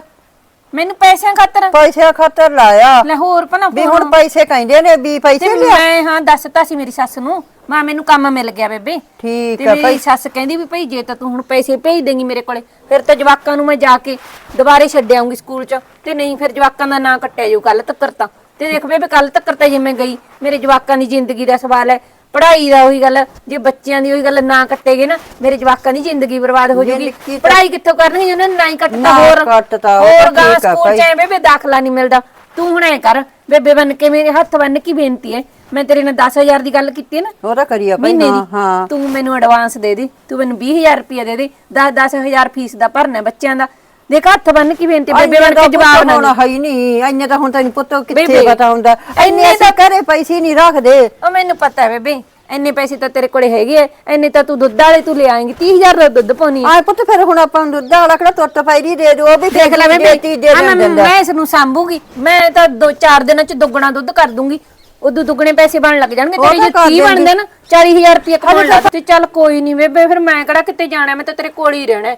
ਮੈਨੂੰ ਪੈਸਿਆਂ ਖਾਤਰ। ਪੈਸੇ ਖਾਤਰ ਲਾਇਆ। ਲੈ ਹੋਰ ਭਲਾ ਵੀ ਹੁਣ ਪੈਸੇ ਕਹਿੰਦੇ ਨੇ ਵੀ ਤੇ ਪੈਸੇ ਲਿਆ। ਮੈਂ ਹਾਂ ਦੱਸਤਾ ਸੀ ਮੇਰੀ ਸੱਸ ਨੂੰ ਮਾਂ ਮੈਨੂੰ ਕੰਮ ਮਿਲ ਗਿਆ ਬੇਬੇ। ਠੀਕ ਤੇ ਮੇਰੀ ਭਾਈ। ਸੱਸ ਕਹਿੰਦੀ ਵੀ ਭਾਈ ਜੇ ਤਾਂ ਤੂੰ ਹੁਣ ਪੈਸੇ ਭੇਜ ਦੇਂਗੀ ਮੇਰੇ ਕੋਲੇ ਫਿਰ ਤਾਂ ਜਵਾਕਾਂ ਨੂੰ ਮੈਂ ਜਾ ਕੇ ਦੁਬਾਰੇ ਛੱਡ ਆਉਂਗੀ ਸਕੂਲ 'ਚ। ਤੇ ਨਹੀਂ ਫਿਰ ਜਵਾਕਾਂ ਦਾ ਨਾਂ ਕੱਟਿਆ ਜਾਊ ਕੱਲ ਤੱਕਰ ਤਾਂ। ਤੇ ਦੇਖ ਬੇਬੇ ਕੱਲ ਤੱਕਰ ਤਾਂ ਜੇ ਮੈਂ ਗਈ ਮੇਰੇ ਜਵਾਕਾਂ ਦੀ ਜ਼ਿੰਦਗੀ ਦਾ ਸਵਾਲ ਹੈ। ਪੜ੍ਹਾਈ ਦਾ ਉਹੀ ਗੱਲ ਜੇ ਬੱਚਿਆਂ ਦੀ ਉਹੀ ਗੱਲ ਨਾ ਕੱਟੇਗੇ ਨਾ ਮੇਰੇ ਜਵਾਕਾਂ ਦੀ ਜ਼ਿੰਦਗੀ ਬਰਬਾਦ ਹੋ ਜਾਊਗੀ ਤਾਂ- ਪੜ੍ਹਾਈ ਕਿੱਥੋਂ ਕਰਨਗੇ ਉਹਨਾਂ ਨੇ ਨਾ ਹੀ ਕੱਟਤਾ ਨਾ ਹੋਰ ਕੱਟਤਾ, ਉਹ ਹੋਰ ਤਾਂ ਗਾਂ ਠੀਕ ਆ ਸਕੂਲ 'ਚ ਭਾਈ। ਐ ਬੇਬੇ ਦਾਖਲਾ ਨਹੀਂ ਮਿਲਦਾ। ਤੂੰ ਹੁਣ ਐ ਕਰ ਬੇਬੇ ਬਣ ਕੇ ਮੇਰੇ ਹੱਥ ਬੰਨ ਕੇ ਬੇਨਤੀ ਹੈ ਮੈਂ ਤੇਰੇ ਨਾਲ 10000 ਦੀ ਗੱਲ ਕੀਤੀ ਹੈ ਨਾ ਉਹ ਤਾਂ ਕਰੀਆ ਭਾਈ ਮਹੀਨੇ ਹਾਂ ਦੀ। ਹਾਂ ਤੂੰ ਮੈਨੂੰ ਐਡਵਾਂਸ ਦੇ ਦੇ ਤੂੰ ਮੈਨੂੰ 20000 ਰੁਪਏ ਦੇ ਦੇ। 10 10000 ਫੀਸ ਦਾ ਭਰਨਾ ਹੈ ਬੱਚਿਆਂ ਦਾ। ਦੇਖ ਹੱਥ ਬੰਨ ਕੇ ਬੇਨਤੀ ਬੇਬੇ ਬਣ ਕੇ ਜਵਾਬ ਨਾ ਹੋਣਾ ਹੈ ਨਹੀਂ ਇੰਨੇ ਤਾਂ ਹੁਣ ਤੈਨੂੰ ਪੁੱਤ ਕਿੱਥੇ ਪਤਾ ਹੁੰਦਾ? ਇੰਨੇ ਤਾਂ ਘਰੇ ਪੈਸੇ ਨਹੀਂ ਰੱਖਦੇ। ਉਹ ਮੈਨੂੰ ਪਤਾ ਹੈ ਬੇਬੇ ਇੰਨੇ ਪੈਸੇ ਤਾਂ ਤੇਰੇ ਕੋਲੇ ਹੈਗੇ ਐ ਇੰਨੇ ਤਾਂ ਤੂੰ ਦੁੱਧ ਵਾਲੇ ਤੂੰ ਲੈ ਆਏਂਗੀ 30000 ਦਾ ਦੁੱਧ ਪਾਉਣੀ ਆਏ ਪੁੱਤ ਫਿਰ ਹੁਣ ਆਪਾਂ ਨੂੰ ਦੁੱਧ ਵਾਲਾ ਕਿਹੜਾ ਤੁਰਤ ਪੈਰੀ ਦੇ ਦੋ ਉਹ ਵੀ ਦੇਖ ਲੈ ਦੇਤੀ ਦੇ ਆ ਮੈਂ- ਦਿੰਦਾ। ਮੈਂ ਇਸ ਨੂੰ ਸੰਭੂਗੀ ਮੈਂ ਤਾਂ 2-4 ਦਿਨਾਂ ਚ ਦੁੱਗਣਾ ਦੁੱਧ ਕਰ ਦੂੰਗੀ ਉਦੋਂ ਦੁੱਗਣੇ ਪੈਸੇ ਬਣ ਲੱਗ ਜਾਣਗੇ ਤੇਰੇ ਜੇ ਕਰ 30 ਦੇਂਗੀ। ਬਣਦੇ ਨਾ 40000 ਰੁਪਏ ਕਮਾਉਣ ਲੱਗ ਤੇ ਚੱਲ ਕੋਈ ਨਹੀਂ ਬੇਬੇ ਫਿਰ ਮੈਂ ਕਿਹੜਾ ਕਿਤੇ ਜਾਣਾ ਮੈਂ ਤਾਂ ਤੇਰੇ ਕੋਲ ਹੀ ਰਹਿਣਾ।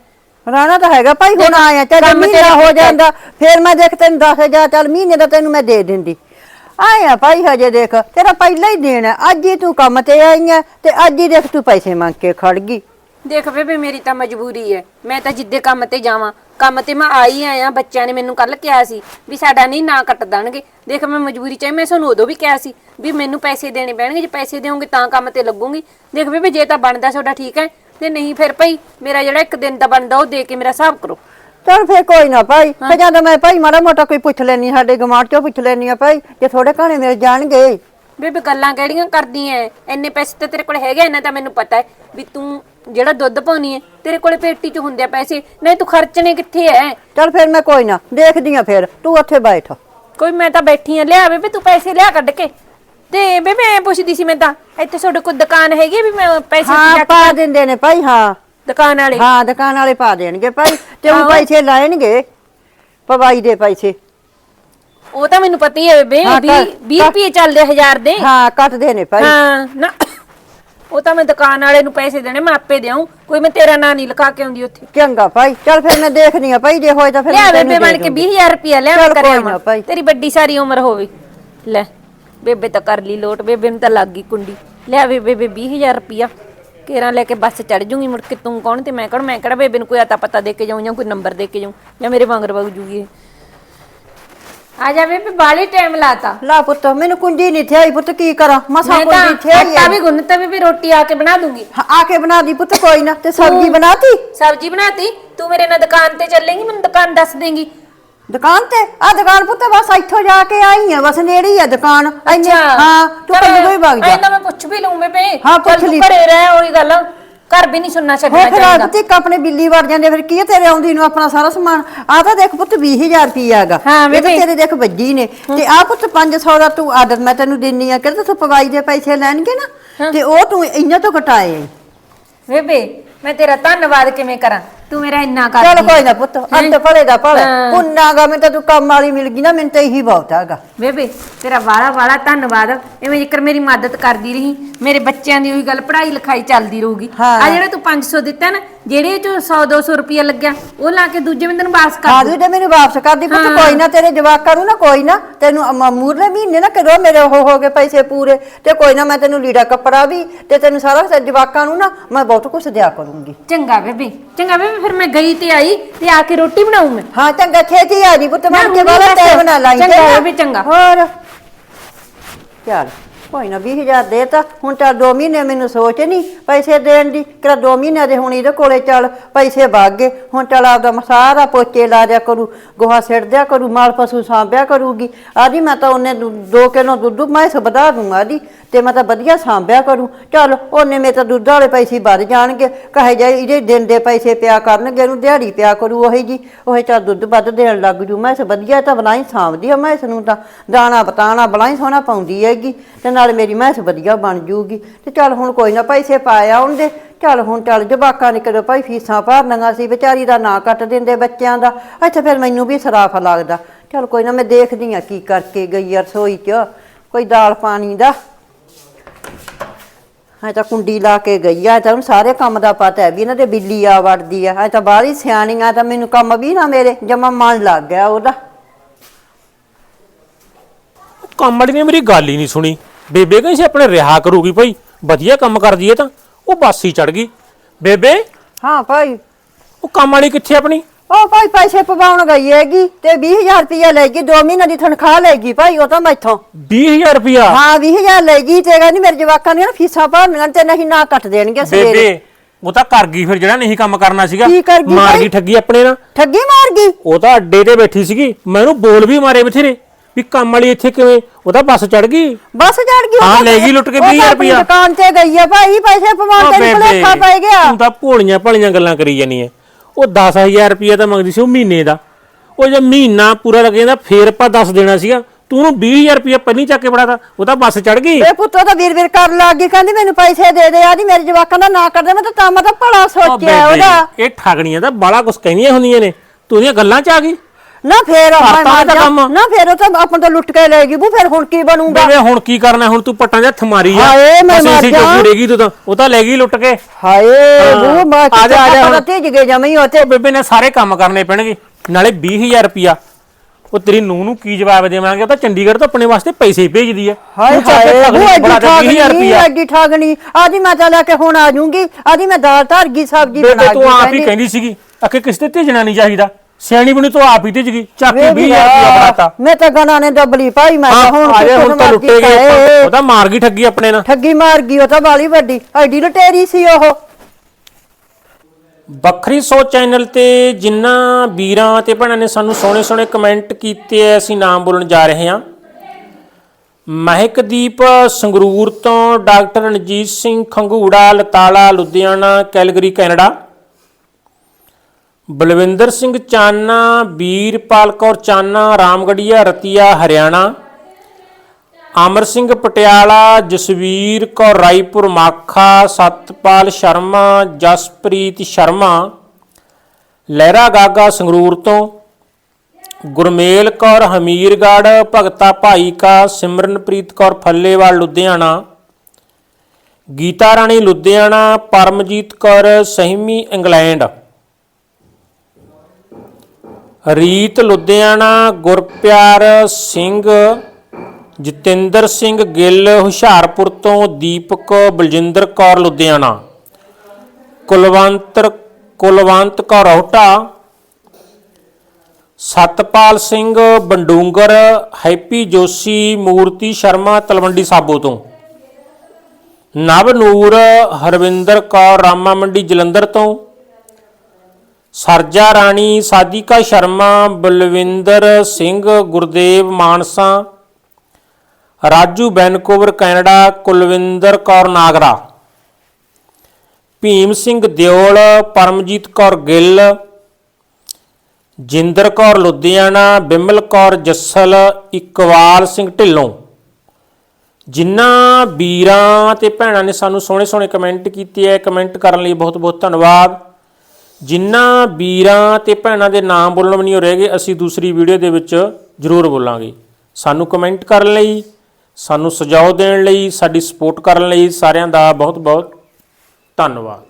ਰਾਣਾ ਤਾਂ ਹੈਗਾ ਭਾਈ ਹੁਣ ਆਇਆ ਚੱਲ ਮਹੀਨਾ ਹੋ। ਜਾਂਦਾ ਫਿਰ ਮੈਂ ਦੇਖ ਤੈਨੂੰ 10000 ਚੱਲ ਮਹੀਨੇ ਦਾ ਤੈਨੂੰ ਮੈਂ ਦੇ ਦਿੰਦੀ। ਆਇਆ ਭਾਈ ਹਜੇ ਦੇਖ ਤੇਰਾ ਪਹਿਲਾਂ ਹੀ ਦੇਣਾ ਅੱਜ ਹੀ ਤੂੰ ਕੰਮ ਤੇ ਆਈ ਆਂ ਤੇ ਅੱਜ ਹੀ ਦੇਖ ਤੂੰ ਪੈਸੇ ਮੰਗ ਕੇ ਖੜ ਗਈ। ਦੇਖ ਬੇਬੇ ਮੇਰੀ ਤਾਂ ਮਜਬੂਰੀ ਹੈ ਮੈਂ ਤਾਂ ਜਿੱਦੇ ਕੰਮ ਤੇ ਜਾਵਾਂ ਕੰਮ ਤੇ ਮੈਂ ਆਈ ਆਇਆ ਬੱਚਿਆਂ ਨੇ ਮੈਨੂੰ ਕੱਲ ਕਿਹਾ ਸੀ ਵੀ ਸਾਡਾ ਨਹੀਂ ਨਾ ਕੱਟ ਦੇਣਗੇ। ਦੇਖ ਮੈਂ ਮਜਬੂਰੀ ਚਾਹੀ ਮੈਂ ਤੁਹਾਨੂੰ ਉਦੋਂ ਵੀ ਕਿਹਾ ਸੀ ਵੀ ਮੈਨੂੰ ਪੈਸੇ ਦੇਣੇ ਪੈਣਗੇ ਜੇ ਪੈਸੇ ਦੇਵੋਗੇ ਤਾਂ ਕੰਮ ਤੇ ਲੱਗੂਗੀ। ਦੇਖ ਬੇਬੇ ਜੇ ਤਾਂ ਬਣਦਾ ਤੁਹਾਡਾ ਠੀਕ ਹੈ ਤੇ ਨਹੀਂ ਫਿਰ ਭਾਈ ਮੇਰਾ ਜਿਹੜਾ ਇੱਕ ਦਿਨ ਦਾ ਬਣਦਾ ਉਹ ਦੇ ਕੇ ਮੇਰਾ ਹਿਸਾਬ ਕਰੋ। ਚਲ ਫੇਰ ਕੋਈ ਨਾ ਭਾਈ ਤੇ ਜਦੋਂ ਮੈਂ ਭਾਈ ਮਾੜਾ ਮੋਟਾ ਕੋਈ ਪੁੱਛ ਲੈਣੀ ਸਾਡੇ ਗਮਾਰ ਚੋਂ ਪੁੱਛ ਲੈਣੀ ਆ ਭਾਈ ਜੇ ਥੋੜੇ ਘਾਣੇ ਮਿਲ ਜਾਣਗੇ। ਬੇਬੇ ਗੱਲਾਂ ਕਿਹੜੀਆਂ ਕਰਦੀ ਐ? ਇੰਨੇ ਪੈਸੇ ਤਾਂ ਤੇਰੇ ਕੋਲ ਹੈਗੇ ਇਹਨਾਂ ਤਾਂ ਮੈਨੂੰ ਪਤਾ ਹੈ ਵੀ ਤੂੰ ਜਿਹੜਾ ਦੁੱਧ ਪਾਉਣੀ ਹੈ ਤੇਰੇ ਕੋਲੇ ਪੇਟੀ 'ਚ ਹੁੰਦੇ ਆ ਪੈਸੇ ਨਹੀਂ ਤੂੰ ਖਰਚਣੇ ਕਿੱਥੇ ਐ? ਚਲ ਫਿਰ ਮੈਂ ਕੋਈ ਨਾ ਦੇਖਦੀ ਆ ਫਿਰ ਤੂੰ ਉੱਥੇ ਬੈਠ। ਕੋਈ ਮੈਂ ਤਾਂ ਬੈਠੀ ਆ ਲਿਆ ਬੇਬੇ ਤੂੰ ਪੈਸੇ ਲਿਆ ਕੱਢ ਕੇ। ਤੇ ਬੇਬੇ ਐ ਪੁੱਛਦੀ ਸੀ ਮੈਂ ਤਾਂ ਇੱਥੇ ਤੁਹਾਡੇ ਕੋਲ ਦੁਕਾਨ ਹੈਗੀ ਵੀ ਮੈਂ ਪੈਸੇ ਹਾਂ ਪਾ ਦਿੰਦੇ ਨੇ ਭਾਈ ਹਾਂ। ਦੁਕਾਨ ਵਾਲੇ? ਹਾਂ ਦੁਕਾਨ ਵਾਲੇ ਪਾ ਦੇਣਗੇ ਭਾਈ ਤੇ ਉਹ। ਪੈਸੇ ਲੈਣਗੇ ਪਵਾਈ ਦੇ ਪੈਸੇ। ਉਹ ਤਾਂ ਮੈਨੂੰ ਪਤਾ ਹੀ ਹੈ ਬੇਬੇ ਹਾਂ, 20 ਤਾਂ- 20 ਰੁਪਏ ਚੱਲਦੇ ਹਜ਼ਾਰ ਦੇ। ਹਾਂ ਕੱਟਦੇ ਨੇ ਭਾਈ। ਹਾਂ ਨਾ ਉਹ ਤਾਂ ਮੈਂ ਦੁਕਾਨ ਵਾਲੇ ਨੂੰ ਪੈਸੇ ਦੇਣੇ ਮੈਂ ਆਪੇ ਦਿਆਉਂ ਕੋਈ ਮੈਂ ਤੇਰਾ ਨਾਂ ਨਹੀਂ ਲਿਖਾ ਕੇ ਆਉਂਦੀ ਉੱਥੇ। ਚੰਗਾ ਭਾਈ ਚਲ ਫਿਰ ਮੈਂ ਦੇਖਦੀ ਆ ਭਾਈ ਜੇ ਹੋਏ ਤਾਂ ਫਿਰ ਲਿਆ ਮੈਂ ਬੇਬੇ ਬਣ ਦੇ ਕੇ ਦੂੰਗੀ। 20000 ਰੁਪਇਆ ਲਿਆ ਚੱਲ ਕਰਿਆ ਕੋਈ ਨਾ ਭਾਈ। ਤੇਰੀ ਵੱਡੀ ਸਾਰੀ ਉਮਰ ਹੋਵੇ। ਲੈ। ਬੇਬੇ ਤਾਂ ਕਰ ਲਈ ਲੋਟ ਬੇਬੇ ਨੂੰ ਤਾਂ ਲੱਗ ਗਈ ਕੁੰਡੀ। ਲਿਆ ਬੇਬੇ ਬੇ 20000 ਰੁਪਇਆ ਕੇਰਾਂ ਲੈ ਕੇ ਬੱਸ ਚੜ ਜੂਗੀ ਮੁੜ ਕੇ ਤੂੰ ਕੌਣ ਤੇ ਮੈਂ ਕੌਣ? ਮੈਂ ਕਿਹੜਾ ਬੇਬੇ ਨੂੰ ਕੋਈ ਆਤਾ ਪਤਾ ਦੇ ਕੇ ਜਾਉਂ ਜਾਂ ਕੋਈ ਨੰਬਰ ਦੇ ਕੇ ਜਾਉਂ ਜਾਂ ਮੇਰੇ ਵਾਂਗਰ ਵਗ ਜੂਗੀ। ਆ ਜਾ ਬੇਬੇ ਬਾਲੀ ਟਾਈਮ ਲਾਤਾ। ਲਾ ਪੁੱਤ ਮੈਨੂੰ ਕੁੰਡੀ ਨਹੀਂ ਥਿਆਈ ਪੁੱਤ ਕੀ ਕਰਾਂ? ਮਸਾ ਮੈਂ ਤਾਂ ਕੁੰਡੀ ਥਿਆਈ ਆਟਾ ਵੀ ਗੁੰਨਤਾ ਵੀ ਰੋਟੀ ਆ ਕੇ ਬਣਾ ਦੂੰਗੀ। ਆ ਕੇ ਬਣਾ ਦੀ ਪੁੱਤ ਕੋਈ ਨਾ। ਤੇ ਸਬਜ਼ੀ ਬਣਾਤੀ? ਸਬਜ਼ੀ ਬਣਾਤੀ? ਤੂੰ ਮੇਰੇ ਨਾਲ ਦੁਕਾਨ ਤੇ ਚੱਲੇਂਗੀ ਮੈਨੂੰ ਦੁਕਾਨ ਦੱਸ ਦੇਂਗੀ। ਦੁਕਾਨ ਤੇ? ਆ ਦੁਕਾਨ ਪੁੱਤ ਬਸ ਇੱਥੋਂ ਜਾ ਕੇ ਆਈ ਆ ਬਸ ਨੇੜੇ ਹੀ ਆ ਦੁਕਾਨ। ਇੰਨੇ ਹਾਂ ਤੂੰ ਕੱਲ ਕੋਈ ਵਗ ਜਾ। ਤਾਂ ਮੈਂ ਪੁੱਛ ਵੀ ਲਊਂ ਬੇਬੇ ਹਾਂ, ਚੱਲ ਪੁੱਛ ਲਈ। ਘਰੇ ਰਹਿ ਉਹੀ ਗੱਲ। ਘਰ ਵੀ ਨਹੀਂ ਸੁਣਨਾ ਹੋ ਛੱਡਣਾ ਫਿਰ ਚਾਹੀਦਾ। ਇੱਕ ਆਪਣੇ ਬਿੱਲੀ ਵੜ ਜਾਂਦੇ ਫਿਰ ਕੀ ਆ ਤੇਰੇ ਆਉਂਦੀ ਨੂੰ ਆਪਣਾ ਸਾਰਾ ਸਮਾਨ? ਆ ਤਾਂ ਦੇਖ ਪੁੱਤ 20000 ਰੁਪਈਆ ਹੈਗਾ। ਹਾਂ, ਇਹ ਤਾਂ ਬੇਬੇ। ਤੇਰੇ ਦੇਖ ਵੱਜੀ ਨੇ। ਤੇ ਆ ਪੁੱਤ 500 ਦਾ ਤੂੰ ਆਦਤ ਮੈਂ ਤੈਨੂੰ ਦਿੰਨੀ ਆ। ਕਿਹੜਾ ਤੂੰ ਪਵਾਈ ਦੇ ਪੈਸੇ ਲੈਣਗੇ ਨਾ? ਤੇ ਉਹ ਤੂੰ ਇਹਨਾਂ ਤੋਂ ਘਟਾਏ। ਬੇਬੇ ਮੈਂ ਤੇਰਾ ਧੰਨਵਾਦ ਕਿਵੇਂ ਕਰਾਂ? ਤੂੰ ਮੇਰਾ ਇੰਨਾ ਕਰ ਚੱਲ ਕੋਈ ਨਾ ਪੁੱਤ ਅੰਤ ਭਲੇ। ਦਾ ਭਲਾ ਹਾਂ। ਪੁੰਨਾਗਾ ਮੈਂ ਤਾਂ ਤੂੰ ਕੰਮ ਵਾਲੀ ਮਿਲ ਗਈ ਨਾ ਮੈਨੂੰ ਤਾਂ ਇਹੀ ਬਹੁਤ ਹੈਗਾ। ਬੇਬੇ ਤੇਰਾ ਵਾਲਾ ਵਾਲਾ ਧੰਨਵਾਦ। ਐਵੇਂ ਜੇਕਰ ਮੇਰੀ ਮਦਦ ਕਰਦੀ ਰਹੀ ਮੇਰੇ ਬੱਚਿਆਂ ਦੀ ਉਹੀ ਗੱਲ ਪੜ੍ਹਾਈ ਲਿਖਾਈ ਚੱਲਦੀ ਰਹੂਗੀ। ਹਾਂ। ਆ ਜਿਹੜਾ ਤੂੰ 500 ਦਿੱਤਾ ਨਾ ਜਿਹੜੇ ਚ 100 200 ਰੁਪਇਆ ਲੱਗਿਆ ਉਹ ਲਾ ਕੇ ਦੂਜੇ ਬੰਦੇ ਨੂੰ ਵਾਪਸ ਕਰ ਹਾਂ ਦੂੰ ਤੂੰ ਮੈਨੂੰ ਵਾਪਸ ਕਰਦੀ ਪੁੱਤ ਹਾਂ। ਕੋਈ ਨਾ ਤੇਰੇ ਜਵਾਕਾਂ ਨੂੰ ਨਾ ਕੋਈ ਨਾ ਤੈਨੂੰ ਮੂਰਲੇ ਮਹੀਨੇ ਨਾ ਕਰੋ ਮੇਰੇ ਹੋ ਹੋ ਕੇ ਪੈਸੇ ਪੂਰੇ ਤੇ ਕੋਈ ਨਾ ਮੈਂ ਤੈਨੂੰ ਲੀੜਾ ਕੱਪੜਾ ਵੀ ਤੇ ਤੈਨੂੰ ਸਾਰਾ ਜਵਾਕਾਂ ਨੂੰ ਨਾ ਮੈਂ ਬਹੁਤ ਕੁਝ ਦਿਆ ਕਰੂੰਗੀ ਚੰਗਾ ਬੇਬੇ ਚੰਗਾ ਬੇਬੇ ਫਿਰ ਮੈਂ ਗਈ ਤੇ ਆਈ ਤੇ ਆ ਕੇ ਰੋਟੀ ਬਣਾਉ ਮੈਂ ਹਾਂ ਚੰਗਾ ਛੇਤੀ ਆ ਜੀ ਪੁੱਤ ਨਾ, ਬਣ ਕੇ ਬਾਹਰ। ਤੇ ਬਣਾ ਲਾਈ ਚੰਗਾ। ਵੀ ਚੰਗਾ। ਹੋਰ ਚੱਲ ਕੋਈ ਨਾ 20000 ਦੇ ਤਾ, ਹੁਣ ਚੱਲ 2 ਮਹੀਨੇ ਮੈਨੂੰ ਸੋਚ ਨਹੀਂ ਪੈਸੇ ਦੇਣ ਦੀ, ਕਿਹੜਾ 2 ਮਹੀਨੇ ਦੇ ਹੁਣ ਇਹਦੇ ਕੋਲੇ ਚੱਲ ਪੈਸੇ ਵਗ ਗਏ, ਹੁਣ ਚੱਲ ਆਪਦਾ ਸਾਰਾ ਪੋਚੇ ਲਾ ਦਿਆ ਕਰੂ, ਗੋਹਾ ਸਿੱਟ ਦਿਆ ਕਰੂ, ਮਾਲ ਪਸ਼ੂ ਸਾਂਭਿਆ ਕਰੂਗੀ। ਆਦੀ ਮੈਂ ਤਾਂ ਉਹਨੇ 2 ਕਿਲੋ ਦੁੱਧ ਮੈਂ ਵਧਾ ਦੂੰਗਾ ਆਦੀ, ਤੇ ਮੈਂ ਤਾਂ ਵਧੀਆ ਸਾਂਭਿਆ ਕਰੂ। ਚੱਲ ਉਹਨੇ ਮੇਰੇ ਤਾਂ ਦੁੱਧ ਵਾਲੇ ਪੈਸੇ ਵੱਧ ਜਾਣਗੇ, ਕਹੇ ਜਾਈ ਇਹਦੇ ਦਿਨ ਦੇ ਪੈਸੇ ਪਿਆ ਕਰਨਗੇ, ਇਹਨੂੰ ਦਿਹਾੜੀ ਪਿਆ ਕਰੂ ਉਹੀ ਜੀ। ਉਹ ਚੱਲ ਦੁੱਧ ਵੱਧ ਦੇਣ ਲੱਗ ਜੂ ਮੈਂ ਵਧੀਆ ਤਾਂ ਬਲਾਈ ਸਾਂਭਦੀ ਆ ਮੈਂ ਇਸ ਨੂੰ ਤਾਂ, ਦਾਣਾ ਬਤਾਣਾ ਬਲਾਈ ਸੋਹਣਾ ਪਾਉਂਦੀ ਹੈਗੀ, ਤੇ ਨਾਲ ਮੇਰੀ ਮੈਸ ਵਧੀਆ ਬਣ ਜੂਗੀ। ਤੇ ਚੱਲ ਹੁਣ ਕੋਈ ਨਾ ਪੈਸੇ ਪਾਇਆ ਉਹਦੇ। ਚੱਲ ਹੁਣ ਚੱਲ ਜਵਾਕਾਂ ਨੇ ਕਦੋਂ ਭਾਈ ਫੀਸਾਂ ਭਰਨੀਆਂ ਸੀ, ਵਿਚਾਰੀ ਦਾ ਨਾਂ ਕੱਟ ਦਿੰਦੇ ਬੱਚਿਆਂ ਦਾ। ਇੱਥੇ ਫਿਰ ਮੈਨੂੰ ਵੀ ਸਰਾਫ ਲੱਗਦਾ। ਚੱਲ ਕੋਈ ਨਾ ਮੈਂ ਦੇਖਦੀ ਆ ਕੀ ਕਰਕੇ ਗਈ ਆ ਰਸੋਈ 'ਚ। ਕੋਈ ਦਾਲ ਪਾਣੀ ਦਾ। ਹਾਂ ਤਾਂ ਕੁੰਡੀ ਲਾ ਕੇ ਗਈ ਆ ਤਾਂ ਉਹਨੂੰ ਸਾਰੇ ਕੰਮ ਦਾ ਪਤਾ ਹੈ ਵੀ ਇਹਨਾਂ ਦੇ ਬਿੱਲੀ ਆ ਵੜਦੀ ਆ। ਹਾਂ ਤਾਂ ਬਾਹਲੀ ਸਿਆਣੀ ਆ ਤਾਂ ਮੈਨੂੰ ਕੰਮ ਵੀ ਨਾ ਮੇਰੇ ਜਮਾ ਮਨ ਲੱਗ ਗਿਆ ਉਹਦਾ। ਕੰਮ ਨੇ ਮੇਰੀ ਗੱਲ ਹੀ ਨਹੀਂ ਸੁਣੀ। ਬੇਬੇ ਕਹਿੰਦੀ ਸੀ ਆਪਣੇ ਰਿਹਾ ਕਰੂਗੀ ਭਾਈ ਵਧੀਆ ਕੰਮ ਕਰਦੀ ਏ ਤਾਂ ਉਹ ਬੱਸ ਚੜ ਗਈ। ਬੇਬੇ ਹਾਂ ਭਾਈ। ਉਹ ਕੰਮ ਵਾਲੀ ਕਿੱਥੇ ਆਪਣੀ? ਉਹ ਭਾਈ ਪੈਸੇ ਪਵਾਉਣ ਗਈ ਹੈਗੀ ਤੇ 20000 ਰੁਪਇਆ ਲੈਗੀ 2 ਮਹੀਨੇ ਦੀ ਤਨਖਾਹ ਲੈਗੀ ਭਾਈ ਉਹ ਤਾਂ ਮੈਥੋਂ 20000 ਰੁਪਇਆ? ਹਾਂ 20000 ਲੈਗੀ ਤੇ ਕਹਿੰਦੀ ਮੇਰੇ ਜਵਾਕਾਂ ਦੀਆਂ ਨਾ ਫੀਸਾਂ ਭਰਨੀਆਂ ਤੇ ਨਹੀਂ ਨਾ ਕੱਟ ਦੇਣਗੇ ਸਵੇਰੇ। ਬੇਬੇ ਉਹ ਤਾਂ ਕਰ ਗਈ ਫਿਰ ਜਿਹੜਾ ਨਹੀਂ ਕੰਮ ਕਰਨਾ ਸੀਗਾ। ਕੀ ਕਰ ਗਈ ਮਾਰ ਭਾਈ? ਗਈ ਠੱਗੀ ਆਪਣੇ ਨਾਲ। ਠੱਗੀ ਮਾਰ ਗਈ? ਉਹ ਤਾਂ ਅੱਡੇ ਤੇ ਬੈਠੀ ਸੀਗੀ ਮੈਨੂੰ ਬੋਲ ਵੀ ਮਾਰੇ ਬਥੇਰੇ। ਵੀ ਕੰਮ ਵਾਲੀ ਇੱਥੇ ਕਿਵੇਂ ਉਹ ਤਾਂ ਬੱਸ ਚੜ ਗਈ। ਬਸ ਚੜ ਗਈ ਉਹ ਹਾਂ, ਤਾਂ- ਲੈ ਗਈ ਲੁੱਟ ਕੇ ਉਹ ਤਾਂ 20,000 ਆਪਣੀ ਰੁਪਇਆ। ਦੁਕਾਨ ਤੇ ਗਈ ਆ ਭਾਈ ਪੈਸੇ ਪਵਾਉਣ ਤੇ ਭੁਲੇਖਾ ਪੈ ਗਿਆ। ਤੂੰ ਤਾਂ ਭੋਲੀਆਂ ਭਲੀਆਂ ਗੱਲਾਂ ਕਰੀ ਜਾਨੀ ਐ। ਉਹ 10000 ਰੁਪਇਆ ਤਾਂ ਮੰਗਦੀ ਸੀ ਉਹ ਮਹੀਨੇ ਦਾ। ਉਹ ਜੇ ਮਹੀਨਾ ਪੂਰਾ ਲੱਗ ਜਾਂਦਾ ਫੇਰ ਆਪਾਂ ਦੱਸ ਦੇਣਾ ਸੀਗਾ। ਤੂੰ ਉਹਨੂੰ 20000 ਰੁਪਇਆ ਪਹਿਲਾਂ ਚੱਕ ਕੇ ਫੜਾਤਾ ਉਹ ਤਾਂ ਬੱਸ ਚੜ ਗਈ। ਇਹ ਪੁੱਤੋ ਤਾਂ ਵੀਰ ਵੀਰ ਕਰਨ ਲੱਗ ਗਈ ਕਹਿੰਦੀ ਮੈਨੂੰ ਪੈਸੇ ਦੇ ਦੇ ਆਦੀ ਮੇਰੇ ਜਵਾਕਾਂ ਦਾ ਨਾਂ ਕਰ ਦੇ ਮੈਂ ਤਾਂ ਤਾਂ ਮੈਂ ਤਾਂ ਭਲਾ ਉਹ ਸੋਚਿਆ ਬੇਬੇ, ਉਹਦਾ। ਇਹ ਠਗਣੀਆਂ ਤਾਂ ਬਾਲਾ ਕੁਛ ਕਹਿੰਦੀਆਂ ਹੁੰਦੀਆਂ ਨੇ। ਤੂੰ ਉਹਦੀਆਂ ਗੱਲਾਂ ਚ ਆ ਗਈ? ਨਾ ਫੇਰ ਮੈਂ ਕਰਤਾ ਕੰਮ। ਨਾ ਫੇਰ ਉਹ ਤਾਂ ਆਪਾਂ ਤੋਂ ਲੁੱਟ ਕੇ ਲੈ ਗਈ ਬੂ ਫਿਰ ਹੁਣ ਕੀ ਬਣੂਗਾ? ਬੇਬੇ ਹੁਣ ਕੀ ਕਰਨਾ ਹੁਣ ਤੂੰ ਪੱਟਾਂ ਦੇ ਹੱਥ ਮਾਰੀ ਆ। ਹਾਏ, ਮੈਂ ਬਸ ਮਰ ਇਸੇ ਜਾ। ਜੋਗੀ ਰਹਿ ਗਈ ਤੂੰ ਤਾਂ। ਉਹ ਤਾਂ ਲੈ ਗਈ ਲੁੱਟ ਕੇ। ਹਾਏ ਬੂ ਮੈਂ ਆ ਜਾ, ਆ ਜਾ ਹੁਣ। ਤੇਜ ਗਏ ਜਮਈ ਹੋਤੇ ਤੇ। ਬੇਬੇ ਨੇ ਸਾਰੇ ਕੰਮ ਕਰਨੇ ਪੈਣਗੇ। ਨਾਲੇ 20000 ਰੁਪਇਆ। ਉਹ ਤੇਰੀ ਨੂੰਹ ਨੂੰ ਕੀ ਜਵਾਬ ਦੇਵਾਂਗੇ? ਉਹ ਤਾਂ ਚੰਡੀਗੜ੍ਹ ਤੋਂ ਆਪਣੇ ਵਾਸਤੇ ਪੈਸੇ ਹੀ ਭੇਜਦੀ ਆ। ਹਾਏ ਤੂੰ ਚੱਕ ਹਾਏ ਬੂ ਬਣਾ 20000 ਠਾਗਣੀ ਐਡੀ ਠਾਗਣੀ ਆਦੀ ਮੈਂ ਤਾਂ ਲੈ ਕੇ ਹੁਣ ਆ ਜਾਊਂਗੀ। ਆਦੀ ਮੈਂ ਦਾਲ ਧਰ ਗਈ ਸਬਜ਼ੀ ਬਣਾ ਬੇਬੇ ਗਈ ਤੂੰ ਆਪ ਹੀ ਕਹਿੰਦੀ ਸੀਗੀ ਅਕੇ ਕਿਸ ਤੇ ਭੇਜਣਾ ਨਹੀਂ ਚਾਹੀਦਾ। ਸਿਆਣੀ ਬਣੀ ਤੂੰ ਆਪ ਹੀ ਭੇਜ ਗਈ ਚੱਕ ਕੇ 20000 ਰੁਪਇਆ ਬਣਾਤਾ। ਮੈਂ ਤਾਂ ਗਣਾ ਨੇ ਡਬਲੀ ਭਾਈ ਮੈਂ ਤਾਂ ਹੁਣ ਆ ਜਾ ਹੁਣ ਤਾਂ ਲੁੱਟੇ ਗਏ ਉਹ ਤਾਂ ਮਾਰ ਗਈ ਠੱਗੀ ਆਪਣੇ ਨਾਲ। ਠੱਗੀ ਮਾਰ ਗਈ ਉਹ ਤਾਂ ਬਾਲੀ ਵੱਡੀ ਐਡੀ ਲੁਟੇਰੀ ਸੀ ਉਹ। ਵੱਖਰੀ ਸੋਚ ਚੈਨਲ ਤੇ ਜਿਨ੍ਹਾਂ ਵੀਰਾਂ ਤੇ ਭੈਣਾਂ ਨੇ ਸਾਨੂੰ ਸੋਹਣੇ ਸੋਹਣੇ ਕਮੈਂਟ ਕੀਤੇ ਐ ਅਸੀਂ ਨਾਮ ਬੋਲਣ ਜਾ ਰਹੇ ਹਾਂ। ਮਹਿਕਦੀਪ ਸੰਗਰੂਰ ਤੋਂ doctor Ranjit Singh Khangura Latala Ludhiana Calgary Canada. Balwinder Singh Chana Veerpal Kaur Chana, Ramgarhia, Ratia, Haryana, Amar Singh Patiala, Jasvir Kaur Raipur, Makha, Satpal Sharma, Jaspreet Sharma, Lehra Gaga Sangrur ਤੋਂ, Gurmel Kaur Hamirgarh, Bhagta Bhai Ka Simranpreet Kaur Fallewal, Ludhiana, Geeta Rani, Ludhiana, Paramjit Kaur, ਸਹਿਮੀ England. Reet Ludhiana, Gurpyar Singh, Jatinder Singh Gill, Hoshiarpur ਤੋਂ Deepak Baljinder Kaur Ludhiana. ਕੁਲਵੰਤਰ, Kulwant Kaur ਰੋਹਟਾ Satpal Singh ਬੰਡੂੰਗਰ, Happy Joshi, Murti Sharma, Talwandi Sabo ਤੋਂ। ਨਵਨੂਰ, ਹਰਵਿੰਦਰ ਕੌਰ, ਰਾਮਾ ਮੰਡੀ, ਜਲੰਧਰ ਤੋਂ। Sarja Rani Sadhika Sharma, Balwinder Singh, Gurdev Mansa, Raju Vancouver Canada, Kulwinder Kaur Nagra, Bhim Singh Deol, Paramjit Kaur Gill, Jinder Kaur Ludhiana, Bimal Kaur Jassal, Iqbal Singh Dhillon. ਜਿਨ੍ਹਾਂ ਵੀਰਾਂ ਤੇ ਭੈਣਾਂ ਨੇ ਸਾਨੂੰ ਸੋਹਣੇ ਸੋਹਣੇ ਕਮੈਂਟ ਕੀਤੇ ਐ ਕਮੈਂਟ ਕਰਨ ਲਈ ਬਹੁਤ ਬਹੁਤ ਧੰਨਵਾਦ। ਜਿਨ੍ਹਾਂ ਵੀਰਾਂ ਤੇ ਭੈਣਾਂ ਦੇ ਨਾਮ ਬੋਲਣ ਵੀ ਨਹੀਂ ਰਹਿ ਗਏ ਅਸੀਂ ਦੂਸਰੀ ਵੀਡੀਓ ਦੇ ਵਿੱਚ ਜ਼ਰੂਰ ਬੋਲਾਂਗੇ। ਸਾਨੂੰ ਕਮੈਂਟ ਕਰਨ ਲਈ, ਸਾਨੂੰ ਸੁਝਾਅ ਦੇਣ ਲਈ, ਸਾਡੀ ਸਪੋਰਟ ਕਰਨ ਲਈ ਸਾਰਿਆਂ ਦਾ ਬਹੁਤ ਬਹੁਤ ਧੰਨਵਾਦ।